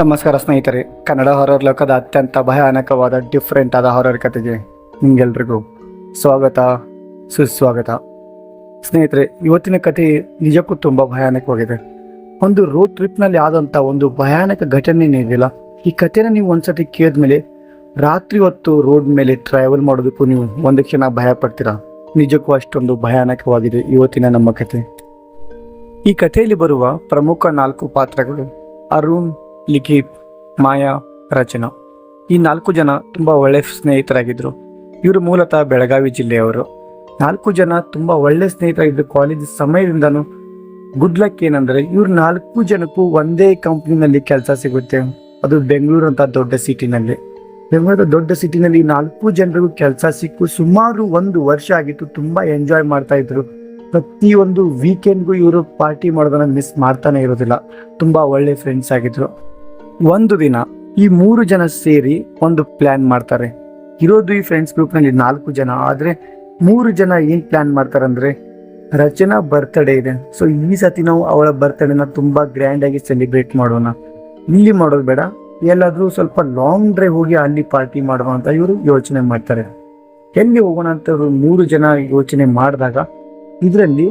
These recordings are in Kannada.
ನಮಸ್ಕಾರ ಸ್ನೇಹಿತರೆ, ಕನ್ನಡ ಹಾರರ್ ಲೋಕದ ಅತ್ಯಂತ ಭಯಾನಕವಾದ ಡಿಫ್ರೆಂಟ್ ಆದ ಹಾರರ್ ಕಥೆಗೆ ನಿಮ್ಗೆಲ್ರಿಗೂ ಸ್ವಾಗತ, ಸುಸ್ವಾಗತ. ಸ್ನೇಹಿತರೆ, ಇವತ್ತಿನ ಕಥೆ ನಿಜಕ್ಕೂ ತುಂಬ ಭಯಾನಕವಾಗಿದೆ. ಒಂದು ರೋಡ್ ಟ್ರಿಪ್ನಲ್ಲಿ ಆದಂಥ ಒಂದು ಭಯಾನಕ ಘಟನೆ ಇದೆಯಲ್ಲ ಈ ಕಥೆನ ನೀವು ಒಂದ್ಸತಿ ಕೇಳಿದ್ಮೇಲೆ ರಾತ್ರಿ ಹೊತ್ತು ರೋಡ್ ಮೇಲೆ ಟ್ರಾವೆಲ್ ಮಾಡೋದಕ್ಕೂ ನೀವು ಒಂದು ಕ್ಷಣ ಭಯ ಪಡ್ತೀರಾ ನಿಜಕ್ಕೂ ಅಷ್ಟೊಂದು ಭಯಾನಕವಾಗಿದೆ ಇವತ್ತಿನ ನಮ್ಮ ಕಥೆ ಈ ಕಥೆಯಲ್ಲಿ ಬರುವ ಪ್ರಮುಖ ನಾಲ್ಕು ಪಾತ್ರಗಳು ಅರುಣ್ ಲಿಖಿತ್, ಮಾಯಾ, ರಚನಾ. ಈ ನಾಲ್ಕು ಜನ ತುಂಬ ಒಳ್ಳೆ ಸ್ನೇಹಿತರಾಗಿದ್ದರು ಇವರು ಮೂಲತಃ ಬೆಳಗಾವಿ ಜಿಲ್ಲೆಯವರು. ನಾಲ್ಕು ಜನ ತುಂಬ ಒಳ್ಳೆ ಸ್ನೇಹಿತರಾಗಿದ್ದು ಕಾಲೇಜ್ ಸಮಯದಿಂದನೂ ಗುಡ್ ಲಕ್ ಏನಂದರೆ ಇವ್ರು ನಾಲ್ಕು ಜನಕ್ಕೂ ಒಂದೇ ಕಂಪ್ನಿನಲ್ಲಿ ಕೆಲಸ ಸಿಗುತ್ತೆ. ಅದು ಬೆಂಗಳೂರು ಅಂತ ದೊಡ್ಡ ಸಿಟಿನಲ್ಲಿ ಬೆಂಗಳೂರು ದೊಡ್ಡ ಸಿಟಿನಲ್ಲಿ ನಾಲ್ಕು ಜನರಿಗೂ ಕೆಲಸ ಸಿಕ್ಕು. ಸುಮಾರು ಒಂದು ವರ್ಷ ಆಗಿತ್ತು ತುಂಬ ಎಂಜಾಯ್ ಮಾಡ್ತಾ ಇದ್ರು. ಪ್ರತಿಯೊಂದು ವೀಕೆಂಡ್ಗೂ ಇವರು ಪಾರ್ಟಿ ಮಾಡೋದನ್ನ ಮಿಸ್ ಮಾಡ್ತಾನೆ ಇರೋದಿಲ್ಲ. ತುಂಬ ಒಳ್ಳೆ ಫ್ರೆಂಡ್ಸ್ ಆಗಿದ್ರು. ಒಂದು ದಿನ ಈ ಮೂರು ಜನ ಸೇರಿ ಒಂದು ಪ್ಲಾನ್ ಮಾಡ್ತಾರೆ. ಇರೋದು ಈ ಫ್ರೆಂಡ್ಸ್ ಗ್ರೂಪ್ನಲ್ಲಿ ನಾಲ್ಕು ಜನ, ಆದ್ರೆ ಮೂರು ಜನ ಏನ್ ಪ್ಲಾನ್ ಮಾಡ್ತಾರೆ ಅಂದ್ರೆ ರಚನಾ ಬರ್ತ್ಡೇ ಇದೆ. ಸೊ ಈ ಸತಿ ನಾವು ಅವಳ ಬರ್ತ್ಡೇನ ತುಂಬಾ ಗ್ರ್ಯಾಂಡ್ ಆಗಿ ಸೆಲಿಬ್ರೇಟ್ ಮಾಡೋಣ. ಇಲ್ಲಿ ಮಾಡೋದು ಬೇಡ. ಎಲ್ಲಾದರೂ ಸ್ವಲ್ಪ ಲಾಂಗ್ ಡ್ರೈವ್ ಹೋಗಿ ಅಲ್ಲಿ ಪಾರ್ಟಿ ಮಾಡುವ ಅಂತ ಇವರು ಯೋಚನೆ ಮಾಡ್ತಾರೆ. ಎಲ್ಲಿ ಹೋಗೋಣ ಅಂತ ಇವರು ಮೂರು ಜನ ಯೋಚನೆ ಮಾಡಿದಾಗ ಇದರಲ್ಲಿ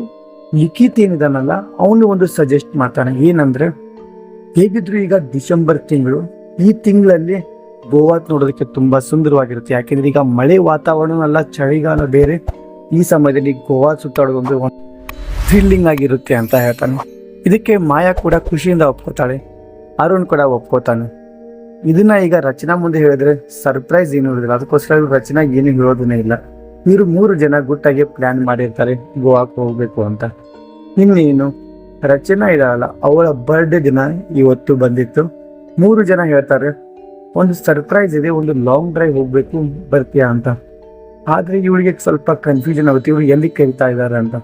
ಲಿಖಿತ್ ಏನಿದಾನಲ್ಲ, ಅವನು ಒಂದು ಸಜೆಸ್ಟ್ ಮಾಡ್ತಾನೆ. ಏನಂದ್ರೆ ಹೇಗಿದ್ರು ಈಗ ಡಿಸೆಂಬರ್ ತಿಂಗಳು, ಈ ತಿಂಗಳಲ್ಲಿ ಗೋವಾ ನೋಡೋದಕ್ಕೆ ತುಂಬಾ ಸುಂದರವಾಗಿರುತ್ತೆ. ಯಾಕೆಂದ್ರೆ ಈಗ ಮಳೆ ವಾತಾವರಣ ಎಲ್ಲ ಚಳಿಗಾಲ ಬೇರೆ. ಈ ಸಮಯದಲ್ಲಿ ಗೋವಾ ಸುತ್ತಾಡೋದು ಒಂದು ಥ್ರಿಲ್ಲಿಂಗ್ ಆಗಿರುತ್ತೆ ಅಂತ ಹೇಳ್ತಾನೆ. ಇದಕ್ಕೆ ಮಾಯಾ ಕೂಡ ಖುಷಿಯಿಂದ ಒಪ್ಕೋತಾಳೆ. ಅರುಣ್ ಕೂಡ ಒಪ್ಕೋತಾನೆ. ಇದನ್ನ ಈಗ ರಚನಾ ಮುಂದೆ ಹೇಳಿದ್ರೆ ಸರ್ಪ್ರೈಸ್ ಏನು ಇರೋದಿಲ್ಲ. ಅದಕ್ಕೋಸ್ಕರ ರಚನಾ ಏನು ಹೇಳೋದನ್ನೇ ಇಲ್ಲ. ಇವರು ಮೂರು ಜನ ಗುಟ್ಟಾಗಿ ಪ್ಲಾನ್ ಮಾಡಿರ್ತಾರೆ ಗೋವಾಕ್ಕೆ ಹೋಗ್ಬೇಕು ಅಂತ. ಇನ್ನೇನು ರಚನಾ ಇದಾವಲ್ಲ ಅವಳ ಬರ್ಡೇ ದಿನ ಇವತ್ತು ಬಂದಿತ್ತು. ಮೂರು ಜನ ಹೇಳ್ತಾರೆ, ಒಂದು ಸರ್ಪ್ರೈಸ್ ಇದೆ, ಒಂದು ಲಾಂಗ್ ಡ್ರೈವ್ ಹೋಗ್ಬೇಕು ಬರ್ತೀಯಾ ಅಂತ. ಆದ್ರೆ ಇವಳಿಗೆ ಸ್ವಲ್ಪ ಕನ್ಫ್ಯೂಷನ್ ಆಗುತ್ತೆ ಇವ್ರು ಎಲ್ಲಿ ಕರಿತಾ ಇದ್ದಾರೆ ಅಂತ.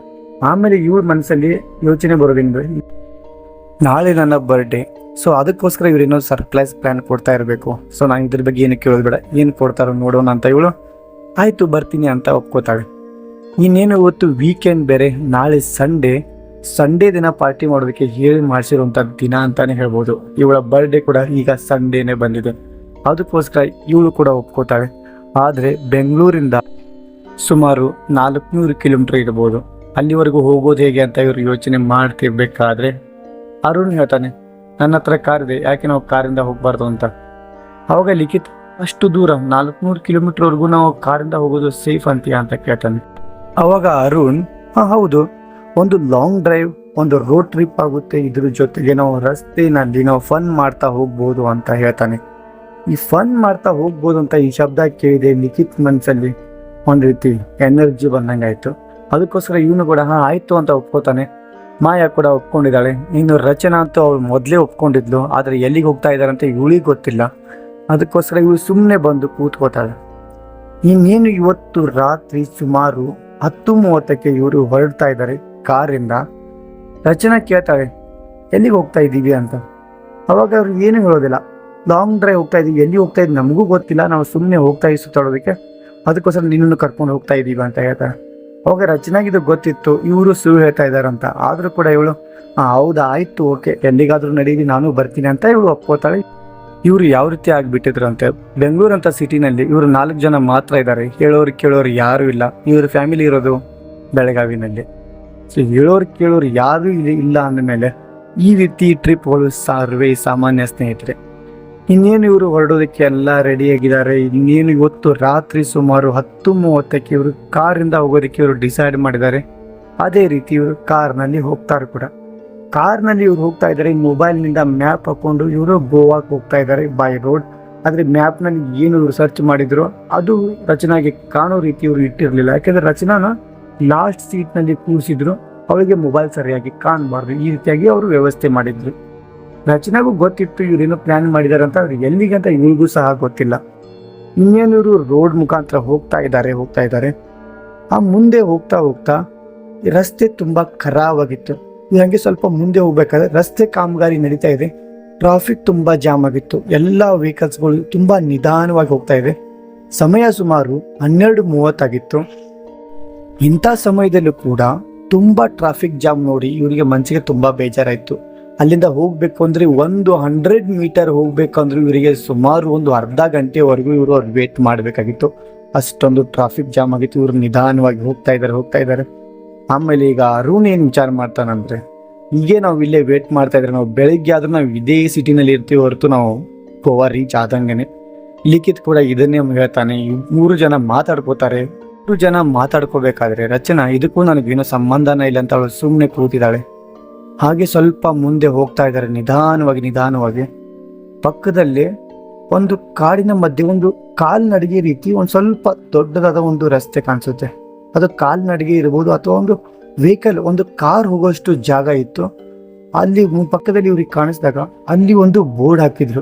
ಆಮೇಲೆ ಇವ್ರ ಮನಸ್ಸಲ್ಲಿ ಯೋಚನೆ ಬರೋದಂದ್ರೆ ನಾಳೆ ನನ್ನ ಬರ್ಡೇ ಸೊ ಅದಕ್ಕೋಸ್ಕರ ಇವ್ರೇನೋ ಸರ್ಪ್ರೈಸ್ ಪ್ಲಾನ್ ಕೊಡ್ತಾ ಇರಬೇಕು. ಸೊ ನಾನು ಇದ್ರ ಬಗ್ಗೆ ಏನು ಕೇಳೋದು ಬೇಡ ಏನು ಕೊಡ್ತಾರೋ ನೋಡೋಣ ಅಂತ ಇವಳು. ಆಯ್ತು, ಬರ್ತೀನಿ ಅಂತ ಒಪ್ಕೋತಾಳೆ. ಇನ್ನೇನು ಇವತ್ತು ವೀಕೆಂಡ್ ಬೇರೆ, ನಾಳೆ ಸಂಡೇ ಸಂಡೇ ದಿನ ಪಾರ್ಟಿ ಮಾಡೋದಕ್ಕೆ ಹೇಳಿ ಮಾಡಿಸಿರುವಂಥ ದಿನ ಅಂತಾನೆ ಹೇಳ್ಬೋದು. ಇವಳ ಬರ್ಡೇ ಕೂಡ ಈಗ ಸಂಡೇನೆ ಬಂದಿದೆ. ಅದಕ್ಕೋಸ್ಕರ ಇವಳು ಕೂಡ ಒಪ್ಕೋತಾಳೆ. ಆದರೆ ಬೆಂಗಳೂರಿಂದ ಸುಮಾರು ನಾಲ್ಕುನೂರು ಕಿಲೋಮೀಟರ್ ಇರ್ಬೋದು. ಅಲ್ಲಿವರೆಗೂ ಹೋಗೋದು ಹೇಗೆ ಅಂತ ಇವರು ಯೋಚನೆ ಮಾಡ್ತಿರ್ಬೇಕಾದ್ರೆ ಅರುಣ್ ಹೇಳ್ತಾನೆ, ನನ್ನ ಹತ್ರ ಕಾರ್ ಇದೆ, ಯಾಕೆ ನಾವು ಕಾರಿಂದ ಹೋಗ್ಬಾರ್ದು ಅಂತ? ಅವಾಗ ಲಿಖಿತ್, ಅಷ್ಟು ದೂರ, ನಾಲ್ಕುನೂರು ಕಿಲೋಮೀಟರ್ವರೆಗೂ ನಾವು ಕಾರಿಂದ ಹೋಗೋದು ಸೇಫ್ ಅಂತೀಯ? ಅಂತ ಕೇಳ್ತಾನೆ. ಅವಾಗ ಅರುಣ್, ಹಾ, ಹೌದು. ಒಂದು ಲಾಂಗ್ ಡ್ರೈವ್ ಒಂದು ರೋಡ್ ಟ್ರಿಪ್ ಆಗುತ್ತೆ. ಇದ್ರ ಜೊತೆಗೆ ನಾವು ರಸ್ತೆನಲ್ಲಿ ನಾವು ಫನ್ ಮಾಡ್ತಾ ಹೋಗ್ಬೋದು ಅಂತ ಹೇಳ್ತಾನೆ. ಈ ಫನ್ ಮಾಡ್ತಾ ಹೋಗ್ಬೋದು ಅಂತ ಈ ಶಬ್ದ ಕೇಳಿದೆ ನಿಖಿತ್ ಮನ್ಸಲ್ಲಿ. ಒಂದು ರೀತಿ ಎನರ್ಜಿ ಬಂದಂಗೆ ಬಂದಂಗಾಯ್ತು ಅದಕ್ಕೋಸ್ಕರ ಇವನು ಕೂಡ, ಹಾಂ, ಆಯಿತು ಅಂತ ಒಪ್ಕೋತಾನೆ. ಮಾಯಾ ಕೂಡ ಒಪ್ಕೊಂಡಿದ್ದಾಳೆ. ಇನ್ನು ರಚನಾ ಅಂತೂ ಅವಳು ಮೊದಲೇ ಒಪ್ಕೊಂಡಿದ್ಲು. ಆದರೆ ಎಲ್ಲಿಗೆ ಹೋಗ್ತಾ ಇದ್ದಾರೆ ಅಂತ ಇವಳಿಗೆ ಗೊತ್ತಿಲ್ಲ. ಅದಕ್ಕೋಸ್ಕರ ಇವಳು ಸುಮ್ಮನೆ ಬಂದು ಕೂತ್ಕೋತಾಳೆ. ಇನ್ನೇನು ಇವತ್ತು ರಾತ್ರಿ ಸುಮಾರು ಹತ್ತು ಮೂವತ್ತಕ್ಕೆ ಇವರು ಹೊರಡ್ತಾ ಇದ್ದಾರೆ. ಕಾರಿಂದ ರಚನಾ ಕೇಳ್ತಾಳೆ ಎಲ್ಲಿಗೆ ಹೋಗ್ತಾ ಇದ್ದೀವಿ ಅಂತ? ಅವಾಗ ಅವ್ರು ಏನು ಹೇಳೋದಿಲ್ಲ. ಲಾಂಗ್ ಡ್ರೈವ್ ಹೋಗ್ತಾ ಇದ್ದೀವಿ. ಎಲ್ಲಿ ಹೋಗ್ತಾ ಇದ್ದೀವಿ ನಮಗೂ ಗೊತ್ತಿಲ್ಲ. ನಾವು ಸುಮ್ಮನೆ ಹೋಗ್ತಾ ಇದ್ದೀವಿ ಸುತ್ತಾಡೋದಕ್ಕೆ ಅದಕ್ಕೋಸ್ಕರ ನಿನ್ನನ್ನು ಕರ್ಕೊಂಡು ಹೋಗ್ತಾ ಇದ್ದೀವಿ ಅಂತ ಹೇಳ್ತಾರೆ. ಅವಾಗ ರಚನಾಗಿದ್ದು ಗೊತ್ತಿತ್ತು. ಇವರು ಸುಳ್ಳು ಹೇಳ್ತಾ ಇದ್ದಾರಂತ ಆದರೂ ಕೂಡ ಇವಳು "ಆ, ಹೌದಾ ಆಯಿತು ಓಕೆ. ಎಲ್ಲಿಗಾದರೂ ನಡೀಲಿ ನಾನು ಬರ್ತೀನಿ ಅಂತ ಇವಳು ಒಪ್ಕೋತಾಳೆ. ಇವರು ಯಾವ ರೀತಿ ಆಗಿಬಿಟ್ಟಿದ್ರಂತೆ ಬೆಂಗಳೂರು ಅಂತ ಸಿಟಿನಲ್ಲಿ ಇವರು ನಾಲ್ಕು ಜನ ಮಾತ್ರ ಇದ್ದಾರೆ. ಹೇಳೋರು ಕೇಳೋರು ಯಾರೂ ಇಲ್ಲ. ಇವರು ಫ್ಯಾಮಿಲಿ ಇರೋದು ಬೆಳಗಾವಿನಲ್ಲಿ. ಸೊ ಹೇಳೋರು ಕೇಳೋರು ಯಾರು ಇಲ್ಲಿ ಇಲ್ಲ ಅಂದಮೇಲೆ ಈ ರೀತಿ ಟ್ರಿಪ್ಗಳು ಸರ್ವೇ ಸಾಮಾನ್ಯ ಸ್ನೇಹಿತರೆ. ಇನ್ನೇನು ಇವರು ಹೊರಡೋದಕ್ಕೆ ಎಲ್ಲ ರೆಡಿ ಆಗಿದ್ದಾರೆ. ಇನ್ನೇನು ಇವತ್ತು ರಾತ್ರಿ ಸುಮಾರು ಹತ್ತು ಮೂವತ್ತಕ್ಕೆ ಇವರು ಕಾರಿಂದ ಹೋಗೋದಕ್ಕೆ ಇವರು ಡಿಸೈಡ್ ಮಾಡಿದ್ದಾರೆ. ಅದೇ ರೀತಿ ಇವರು ಕಾರ್ನಲ್ಲಿ ಹೋಗ್ತಾರೆ ಕೂಡ. ಕಾರ್ನಲ್ಲಿ ಇವ್ರು ಹೋಗ್ತಾ ಇದ್ದಾರೆ. ಮೊಬೈಲ್ನಿಂದ ಮ್ಯಾಪ್ ಹಾಕೊಂಡು ಇವರು ಗೋವಾಕ್ಕೆ ಹೋಗ್ತಾ ಇದ್ದಾರೆ ಬೈ ರೋಡ್ ಆದರೆ ಮ್ಯಾಪ್ನಲ್ಲಿ ಏನು ಇವರು ಸರ್ಚ್ ಮಾಡಿದ್ರು ಅದು ರಚನಾಗೆ ಕಾಣೋ ರೀತಿ ಇವರು ಇಟ್ಟಿರಲಿಲ್ಲ. ಯಾಕೆಂದರೆ ರಚನಾನ ಲಾಸ್ಟ್ ಸೀಟ್ನಲ್ಲಿ ಕೂರಿಸಿದ್ರು ಅವಳಿಗೆ ಮೊಬೈಲ್ ಸರಿಯಾಗಿ ಕಾಣಬಾರ್ದು. ಈ ರೀತಿಯಾಗಿ ಅವರು ವ್ಯವಸ್ಥೆ ಮಾಡಿದ್ರು. ರಚನಾಗೂ ಗೊತ್ತಿತ್ತು ಇವರೇನೋ ಪ್ಲಾನ್ ಮಾಡಿದ್ದಾರೆ ಅಂತ ಅವ್ರಿಗೆ ಎಲ್ಲಿಗೆ ಅಂತ ಇವ್ರಿಗೂ ಸಹ ಗೊತ್ತಿಲ್ಲ. ಇನ್ನೇನು ಇವರು ರೋಡ್ ಮುಖಾಂತರ ಹೋಗ್ತಾ ಇದ್ದಾರೆ ಹೋಗ್ತಾ ಇದ್ದಾರೆ. ಆ ಮುಂದೆ ಹೋಗ್ತಾ ಹೋಗ್ತಾ ರಸ್ತೆ ತುಂಬ ಖರಾಬಾಗಿತ್ತು ಹಂಗೆ ಸ್ವಲ್ಪ ಮುಂದೆ ಹೋಗ್ಬೇಕಾದ್ರೆ ರಸ್ತೆ ಕಾಮಗಾರಿ ನಡೀತಾ ಇದೆ. ಟ್ರಾಫಿಕ್ ತುಂಬ ಜಾಮ್ ಆಗಿತ್ತು. ಎಲ್ಲ ವೆಹಿಕಲ್ಸ್ಗಳು ತುಂಬ ನಿಧಾನವಾಗಿ ಹೋಗ್ತಾ ಇದೆ. ಸಮಯ ಸುಮಾರು ಹನ್ನೆರಡು ಮೂವತ್ತಾಗಿತ್ತು. ಇಂಥ ಸಮಯದಲ್ಲೂ ಕೂಡ ತುಂಬ ಟ್ರಾಫಿಕ್ ಜಾಮ್ ನೋಡಿ ಇವರಿಗೆ ಮನಸ್ಸಿಗೆ ತುಂಬ ಬೇಜಾರಾಯಿತು. ಅಲ್ಲಿಂದ ಹೋಗಬೇಕು ಅಂದರೆ ಒಂದು ಹಂಡ್ರೆಡ್ ಮೀಟರ್ ಹೋಗ್ಬೇಕಂದ್ರೆ ಇವರಿಗೆ ಸುಮಾರು ಒಂದು ಅರ್ಧ ಗಂಟೆವರೆಗೂ ಇವರು ಅವ್ರು ವೇಟ್ ಮಾಡಬೇಕಾಗಿತ್ತು. ಅಷ್ಟೊಂದು ಟ್ರಾಫಿಕ್ ಜಾಮ್ ಆಗಿತ್ತು, ಇವರು ನಿಧಾನವಾಗಿ ಹೋಗ್ತಾ ಇದ್ದಾರೆ ಹೋಗ್ತಾ ಇದ್ದಾರೆ ಆಮೇಲೆ ಈಗ ಅರುಣ್ ಏನು ವಿಚಾರ ಮಾಡ್ತಾನಂದ್ರೆ, ಹೀಗೆ ನಾವು ಇಲ್ಲೇ ವೇಟ್ ಮಾಡ್ತಾ ಇದ್ರೆ ನಾವು ಬೆಳಿಗ್ಗೆ ಆದ್ರೂ ನಾವು ಇದೇ ಸಿಟಿನಲ್ಲಿ ಇರ್ತೀವಿ ಹೊರತು ನಾವು ಗೋವಾ ರೀಚ್ ಆದಂಗೆನೆ. ಲಿಖಿತ್ ಕೂಡ ಇದನ್ನೇ ಹೇಳ್ತಾನೆ ಮೂರು ಜನ ಮಾತಾಡ್ಕೋತಾರೆ ಮೂರು ಜನ ಮಾತಾಡ್ಕೋಬೇಕಾದ್ರೆ ರಚನಾ, ಇದಕ್ಕೂ ನನಗೇನು ಸಂಬಂಧನ ಇಲ್ಲ ಅಂತ ಅವಳು ಸುಮ್ಮನೆ ಕೂತಿದ್ದಾಳೆ. ಹಾಗೆ ಸ್ವಲ್ಪ ಮುಂದೆ ಹೋಗ್ತಾ ಇದ್ದಾರೆ, ನಿಧಾನವಾಗಿ ನಿಧಾನವಾಗಿ. ಪಕ್ಕದಲ್ಲಿ ಒಂದು ಕಾಡಿನ ಮಧ್ಯೆ, ಒಂದು ಕಾಲ್ನಡಿಗೆ ರೀತಿ, ಒಂದು ಸ್ವಲ್ಪ ದೊಡ್ಡದಾದ ಒಂದು ರಸ್ತೆ ಕಾಣಿಸುತ್ತೆ. ಅದು ಕಾಲ್ನಡಿಗೆ ಇರ್ಬೋದು ಅಥವಾ ಒಂದು ವೆಹಿಕಲ್ ಒಂದು ಕಾರ್ ಹೋಗೋಷ್ಟು ಜಾಗ ಇತ್ತು. ಅಲ್ಲಿ ಪಕ್ಕದಲ್ಲಿ ಇವ್ರಿಗೆ ಕಾಣಿಸಿದಾಗ ಅಲ್ಲಿ ಒಂದು ಬೋರ್ಡ್ ಹಾಕಿದ್ರು.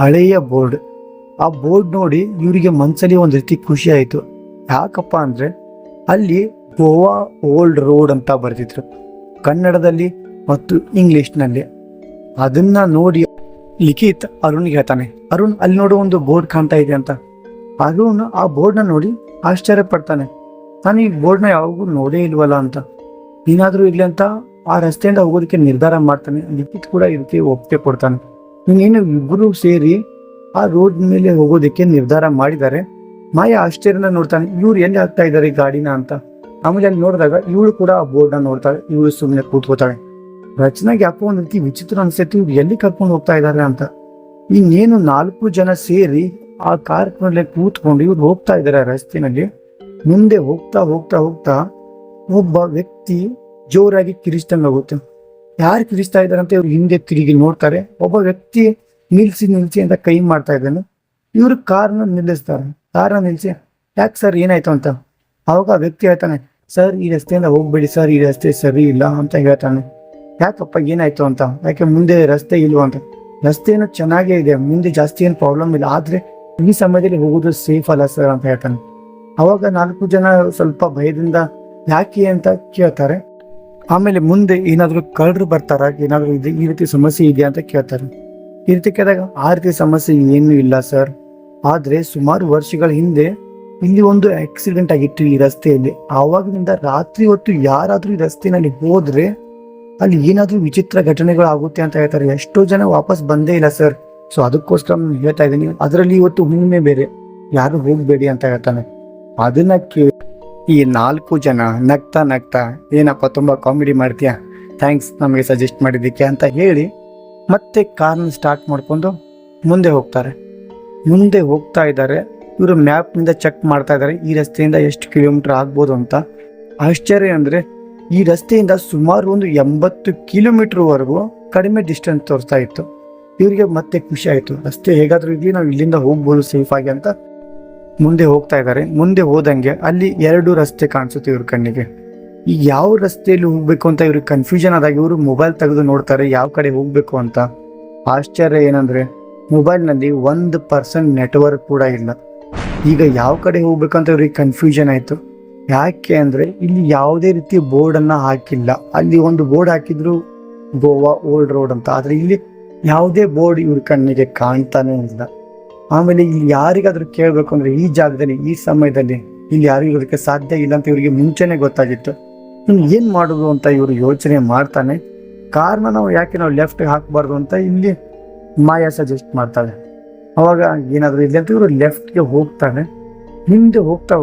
ಹಳೆಯ ಬೋರ್ಡ್. ಆ ಬೋರ್ಡ್ ನೋಡಿ ಇವರಿಗೆ ಮನ್ಸಲ್ಲಿ ಒಂದು ರೀತಿ ಖುಷಿ ಆಯಿತು. ಯಾಕಪ್ಪ ಅಂದರೆ ಅಲ್ಲಿ ಗೋವಾ ಓಲ್ಡ್ ರೋಡ್ ಅಂತ ಬರ್ತಿದ್ರು ಕನ್ನಡದಲ್ಲಿ ಮತ್ತು ಇಂಗ್ಲೀಷ್ನಲ್ಲಿ. ಅದನ್ನ ನೋಡಿ ಲಿಖಿತ್ ಅರುಣ್ಗೆ ಹೇಳ್ತಾನೆ. ಅರುಣ್, ಅಲ್ಲಿ ನೋಡು ಒಂದು ಬೋರ್ಡ್ ಕಾಣ್ತಾ ಇದೆ ಅಂತ. ಅರುಣ್ ಆ ಬೋರ್ಡ್ನ ನೋಡಿ ಆಶ್ಚರ್ಯ ಪಡ್ತಾನೆ ನಾನು ಈ ಬೋರ್ಡ್ನ ಯಾವಾಗೂ ನೋಡೇ ಇಲ್ವಲ್ಲ ಅಂತ. ಏನಾದರೂ ಇರಲಿ ಅಂತ ಆ ರಸ್ತೆಯಿಂದ ಹೋಗೋದಕ್ಕೆ ನಿರ್ಧಾರ ಮಾಡ್ತಾನೆ. ಲಿಖಿತ್ ಕೂಡ ಇದಕ್ಕೆ ಒಪ್ಪಿಗೆ ಕೊಡ್ತಾನೆ. ನೀನೇನು ಇಬ್ಬರು ಸೇರಿ ಆ ರೋಡ್ ಮೇಲೆ ಹೋಗೋದಕ್ಕೆ ನಿರ್ಧಾರ ಮಾಡಿದ್ದಾರೆ. ಮಾಯ ಆಶ್ಚರ್ಯನ ನೋಡ್ತಾನೆ. ಇವ್ರು ಎಲ್ಲಿ ಹಾಕ್ತಾ ಇದ್ದಾರೆ ಈ ಗಾಡಿನ ಅಂತ. ಆಮೇಲೆ ಅಲ್ಲಿ ನೋಡಿದಾಗ ಇವಳು ಕೂಡ ಆ ಬೋರ್ಡ್ನ ನೋಡ್ತಾಳೆ. ಇವಳು ಸುಮ್ಮನೆ ಕೂತ್ಕೋತಾಳೆ. ರಚನಾಗೆ ಯಾಕೋ ಒಂದು ರೀತಿ ವಿಚಿತ್ರ ಅನ್ಸೈತಿ ಇವ್ರು ಎಲ್ಲಿ ಕರ್ಕೊಂಡು ಹೋಗ್ತಾ ಇದ್ದಾರೆ ಅಂತ. ಇನ್ನೇನು ನಾಲ್ಕು ಜನ ಸೇರಿ ಆ ಕಾರ್ ಕೂತ್ಕೊಂಡು ಇವ್ರು ಹೋಗ್ತಾ ಇದ್ದಾರೆ ರಸ್ತೆನಲ್ಲಿ. ಮುಂದೆ ಹೋಗ್ತಾ ಹೋಗ್ತಾ ಹೋಗ್ತಾ ಒಬ್ಬ ವ್ಯಕ್ತಿ ಜೋರಾಗಿ ಕಿರಿಸ್ದಂಗೆ ಆಗುತ್ತೆ ಯಾರು ಕಿರಿಸ್ತಾ ಇದ್ದಾರೆ ಅಂತ ಇವ್ರು ಹಿಂದೆ ತಿರುಗಿ ನೋಡ್ತಾರೆ. ಒಬ್ಬ ವ್ಯಕ್ತಿ ನಿಲ್ಸಿ ನಿಲ್ಸಿ ಅಂತ ಕೈ ಮಾಡ್ತಾ ಇದ್ದಾನೆ. ಇವರು ಕಾರ್ನ ನಿಲ್ಲಿಸ್ತಾರೆ. ಕಾರ್ನ ನಿಲ್ಲಿಸಿ ಯಾಕೆ ಸರ್ ಏನಾಯ್ತು ಅಂತ? ಅವಾಗ ಆ ವ್ಯಕ್ತಿ ಹೇಳ್ತಾನೆ, ಸರ್, ಈ ರಸ್ತೆಯಿಂದ ಹೋಗ್ಬೇಡಿ ಸರ್, ಈ ರಸ್ತೆ ಸರಿ ಇಲ್ಲ ಅಂತ ಹೇಳ್ತಾನೆ. ಯಾಕಪ್ಪ ಏನಾಯ್ತು ಅಂತ? ಯಾಕೆ ಮುಂದೆ ರಸ್ತೆ ಇಲ್ವ ಅಂತ? ರಸ್ತೆ ಏನೋ ಚೆನ್ನಾಗೇ ಇದೆ, ಮುಂದೆ ಜಾಸ್ತಿ ಏನು ಪ್ರಾಬ್ಲಮ್ ಇಲ್ಲ, ಆದ್ರೆ ಈ ಸಮಯದಲ್ಲಿ ಹೋಗೋದು ಸೇಫ್ ಅಲ್ಲ ಸರ್ ಅಂತ ಹೇಳ್ತಾನೆ. ಅವಾಗ ನಾಲ್ಕು ಜನ ಸ್ವಲ್ಪ ಭಯದಿಂದ ಯಾಕೆ ಅಂತ ಕೇಳ್ತಾರೆ. ಆಮೇಲೆ ಮುಂದೆ ಏನಾದರೂ ಕಳ್ಳರು ಬರ್ತಾರ? ಏನಾದರೂ ಇದೆ, ಈ ರೀತಿ ಸಮಸ್ಯೆ ಇದೆಯಾ ಅಂತ ಕೇಳ್ತಾರೆ. ಈ ರೀತಿ ಕೇಳಿದಾಗ ಆ ರೀತಿ ಸಮಸ್ಯೆ ಏನು ಇಲ್ಲ ಸರ್. ಆದ್ರೆ ಸುಮಾರು ವರ್ಷಗಳ ಹಿಂದೆ ಇಲ್ಲಿ ಒಂದು ಆಕ್ಸಿಡೆಂಟ್ ಆಗಿತ್ತು ಈ ರಸ್ತೆಯಲ್ಲಿ. ಆವಾಗಿನಿಂದ ರಾತ್ರಿ ಹೊತ್ತು ಯಾರಾದ್ರೂ ಈ ರಸ್ತೆನಲ್ಲಿ ಹೋದ್ರೆ ಅಲ್ಲಿ ಏನಾದ್ರೂ ವಿಚಿತ್ರ ಘಟನೆಗಳು ಆಗುತ್ತೆ ಅಂತ ಹೇಳ್ತಾರೆ. ಎಷ್ಟೋ ಜನ ವಾಪಸ್ ಬಂದೇ ಇಲ್ಲ ಸರ್. ಸೊ ಅದಕ್ಕೋಸ್ಕರ ನಾನು ಹೇಳ್ತಾ ಇದ್ದೀನಿ. ಅದರಲ್ಲಿ ಇವತ್ತು ಹುಣ್ಣಿಮೆ ಬೇರೆ. ಯಾರು ಹೋಗ್ಬೇಡಿ ಅಂತ ಹೇಳ್ತಾನೆ. ಅದನ್ನ ಕೇಳಿ ಈ ನಾಲ್ಕು ಜನ ನಗ್ತಾ ನಗ್ತಾ, ಏನಪ್ಪ ತುಂಬಾ ಕಾಮಿಡಿ ಮಾಡ್ತೀಯಾ? ಥ್ಯಾಂಕ್ಸ್ ನಮಗೆ ಸಜೆಸ್ಟ್ ಮಾಡಿದ್ದಕ್ಕೆ ಅಂತ ಹೇಳಿ ಮತ್ತೆ ಕಾರ್ನ ಸ್ಟಾರ್ಟ್ ಮಾಡಿಕೊಂಡು ಮುಂದೆ ಹೋಗ್ತಾರೆ. ಮುಂದೆ ಹೋಗ್ತಾ ಇದ್ದಾರೆ. ಇವರು ಮ್ಯಾಪ್ನಿಂದ ಚೆಕ್ ಮಾಡ್ತಾ ಇದ್ದಾರೆ. ಈ ರಸ್ತೆಯಿಂದ ಎಷ್ಟು ಕಿಲೋಮೀಟರ್ ಆಗ್ಬೋದು ಅಂತ. ಆಶ್ಚರ್ಯ ಅಂದರೆ, ಈ ರಸ್ತೆಯಿಂದ ಸುಮಾರು ಒಂದು ಎಂಬತ್ತು ಕಿಲೋಮೀಟರ್ವರೆಗೂ ಕಡಿಮೆ ಡಿಸ್ಟೆನ್ಸ್ ತೋರಿಸ್ತಾ ಇತ್ತು. ಇವರಿಗೆ ಮತ್ತೆ ಖುಷಿ ಆಯಿತು. ರಸ್ತೆ ಹೇಗಾದರೂ ಇಲ್ಲಿ ನಾವು ಇಲ್ಲಿಂದ ಹೋಗ್ಬೋದು ಸೇಫಾಗಿ ಅಂತ ಮುಂದೆ ಹೋಗ್ತಾ ಇದ್ದಾರೆ. ಮುಂದೆ ಹೋದಂಗೆ ಅಲ್ಲಿ ಎರಡು ರಸ್ತೆ ಕಾಣಿಸುತ್ತೆ ಇವ್ರ ಕಣ್ಣಿಗೆ. ಈ ಯಾವ ರಸ್ತೆಯಲ್ಲಿ ಹೋಗ್ಬೇಕು ಅಂತ ಇವ್ರಿಗೆ ಕನ್ಫ್ಯೂಷನ್ ಆದಾಗ ಇವರು ಮೊಬೈಲ್ ತೆಗೆದು ನೋಡ್ತಾರೆ, ಯಾವ ಕಡೆ ಹೋಗ್ಬೇಕು ಅಂತ. ಆಶ್ಚರ್ಯ ಏನಂದ್ರೆ ಮೊಬೈಲ್ನಲ್ಲಿ ಒಂದು ಪರ್ಸೆಂಟ್ ನೆಟ್ವರ್ಕ್ ಕೂಡ ಇಲ್ಲ. ಈಗ ಯಾವ ಕಡೆ ಹೋಗ್ಬೇಕಂತ ಇವ್ರಿಗೆ ಕನ್ಫ್ಯೂಷನ್ ಆಯಿತು. ಯಾಕೆ ಅಂದರೆ ಇಲ್ಲಿ ಯಾವುದೇ ರೀತಿ ಬೋರ್ಡನ್ನು ಹಾಕಿಲ್ಲ. ಅಲ್ಲಿ ಒಂದು ಬೋರ್ಡ್ ಹಾಕಿದ್ರು ಗೋವಾ ಓಲ್ಡ್ ರೋಡ್ ಅಂತ. ಆದರೆ ಇಲ್ಲಿ ಯಾವುದೇ ಬೋರ್ಡ್ ಇವ್ರ ಕಣ್ಣಿಗೆ ಕಾಣ್ತಾನೆ ಇಲ್ಲ. ಆಮೇಲೆ ಇಲ್ಲಿ ಯಾರಿಗಾದ್ರೂ ಕೇಳಬೇಕು ಅಂದ್ರೆ ಈ ಜಾಗದಲ್ಲಿ, ಈ ಸಮಯದಲ್ಲಿ ಇಲ್ಲಿ ಯಾರಿಗೂ ಇರೋದಕ್ಕೆ ಸಾಧ್ಯ ಇಲ್ಲ ಅಂತ ಇವರಿಗೆ ಮುಂಚೆನೇ ಗೊತ್ತಾಗಿತ್ತು. ಇನ್ನು ಏನ್ ಮಾಡುದು ಅಂತ ಇವರು ಯೋಚನೆ ಮಾಡ್ತಾನೆ. ಕಾರ್ನ ನಾವು ಯಾಕೆ ನಾವು ಲೆಫ್ಟ್ ಹಾಕಬಾರ್ದು ಅಂತ ಇಲ್ಲಿ ಮಾಯಾ ಸಜೆಸ್ಟ್ ಮಾಡ್ತಾಳೆ. ಅವಾಗ ಏನಾದರೂ ಇಲ್ಲಿ ಅಂತ ಇವರು ಲೆಫ್ಟ್ಗೆ ಹೋಗ್ತಾನೆ. ಹಿಂದೆ ಹೋಗ್ತಾ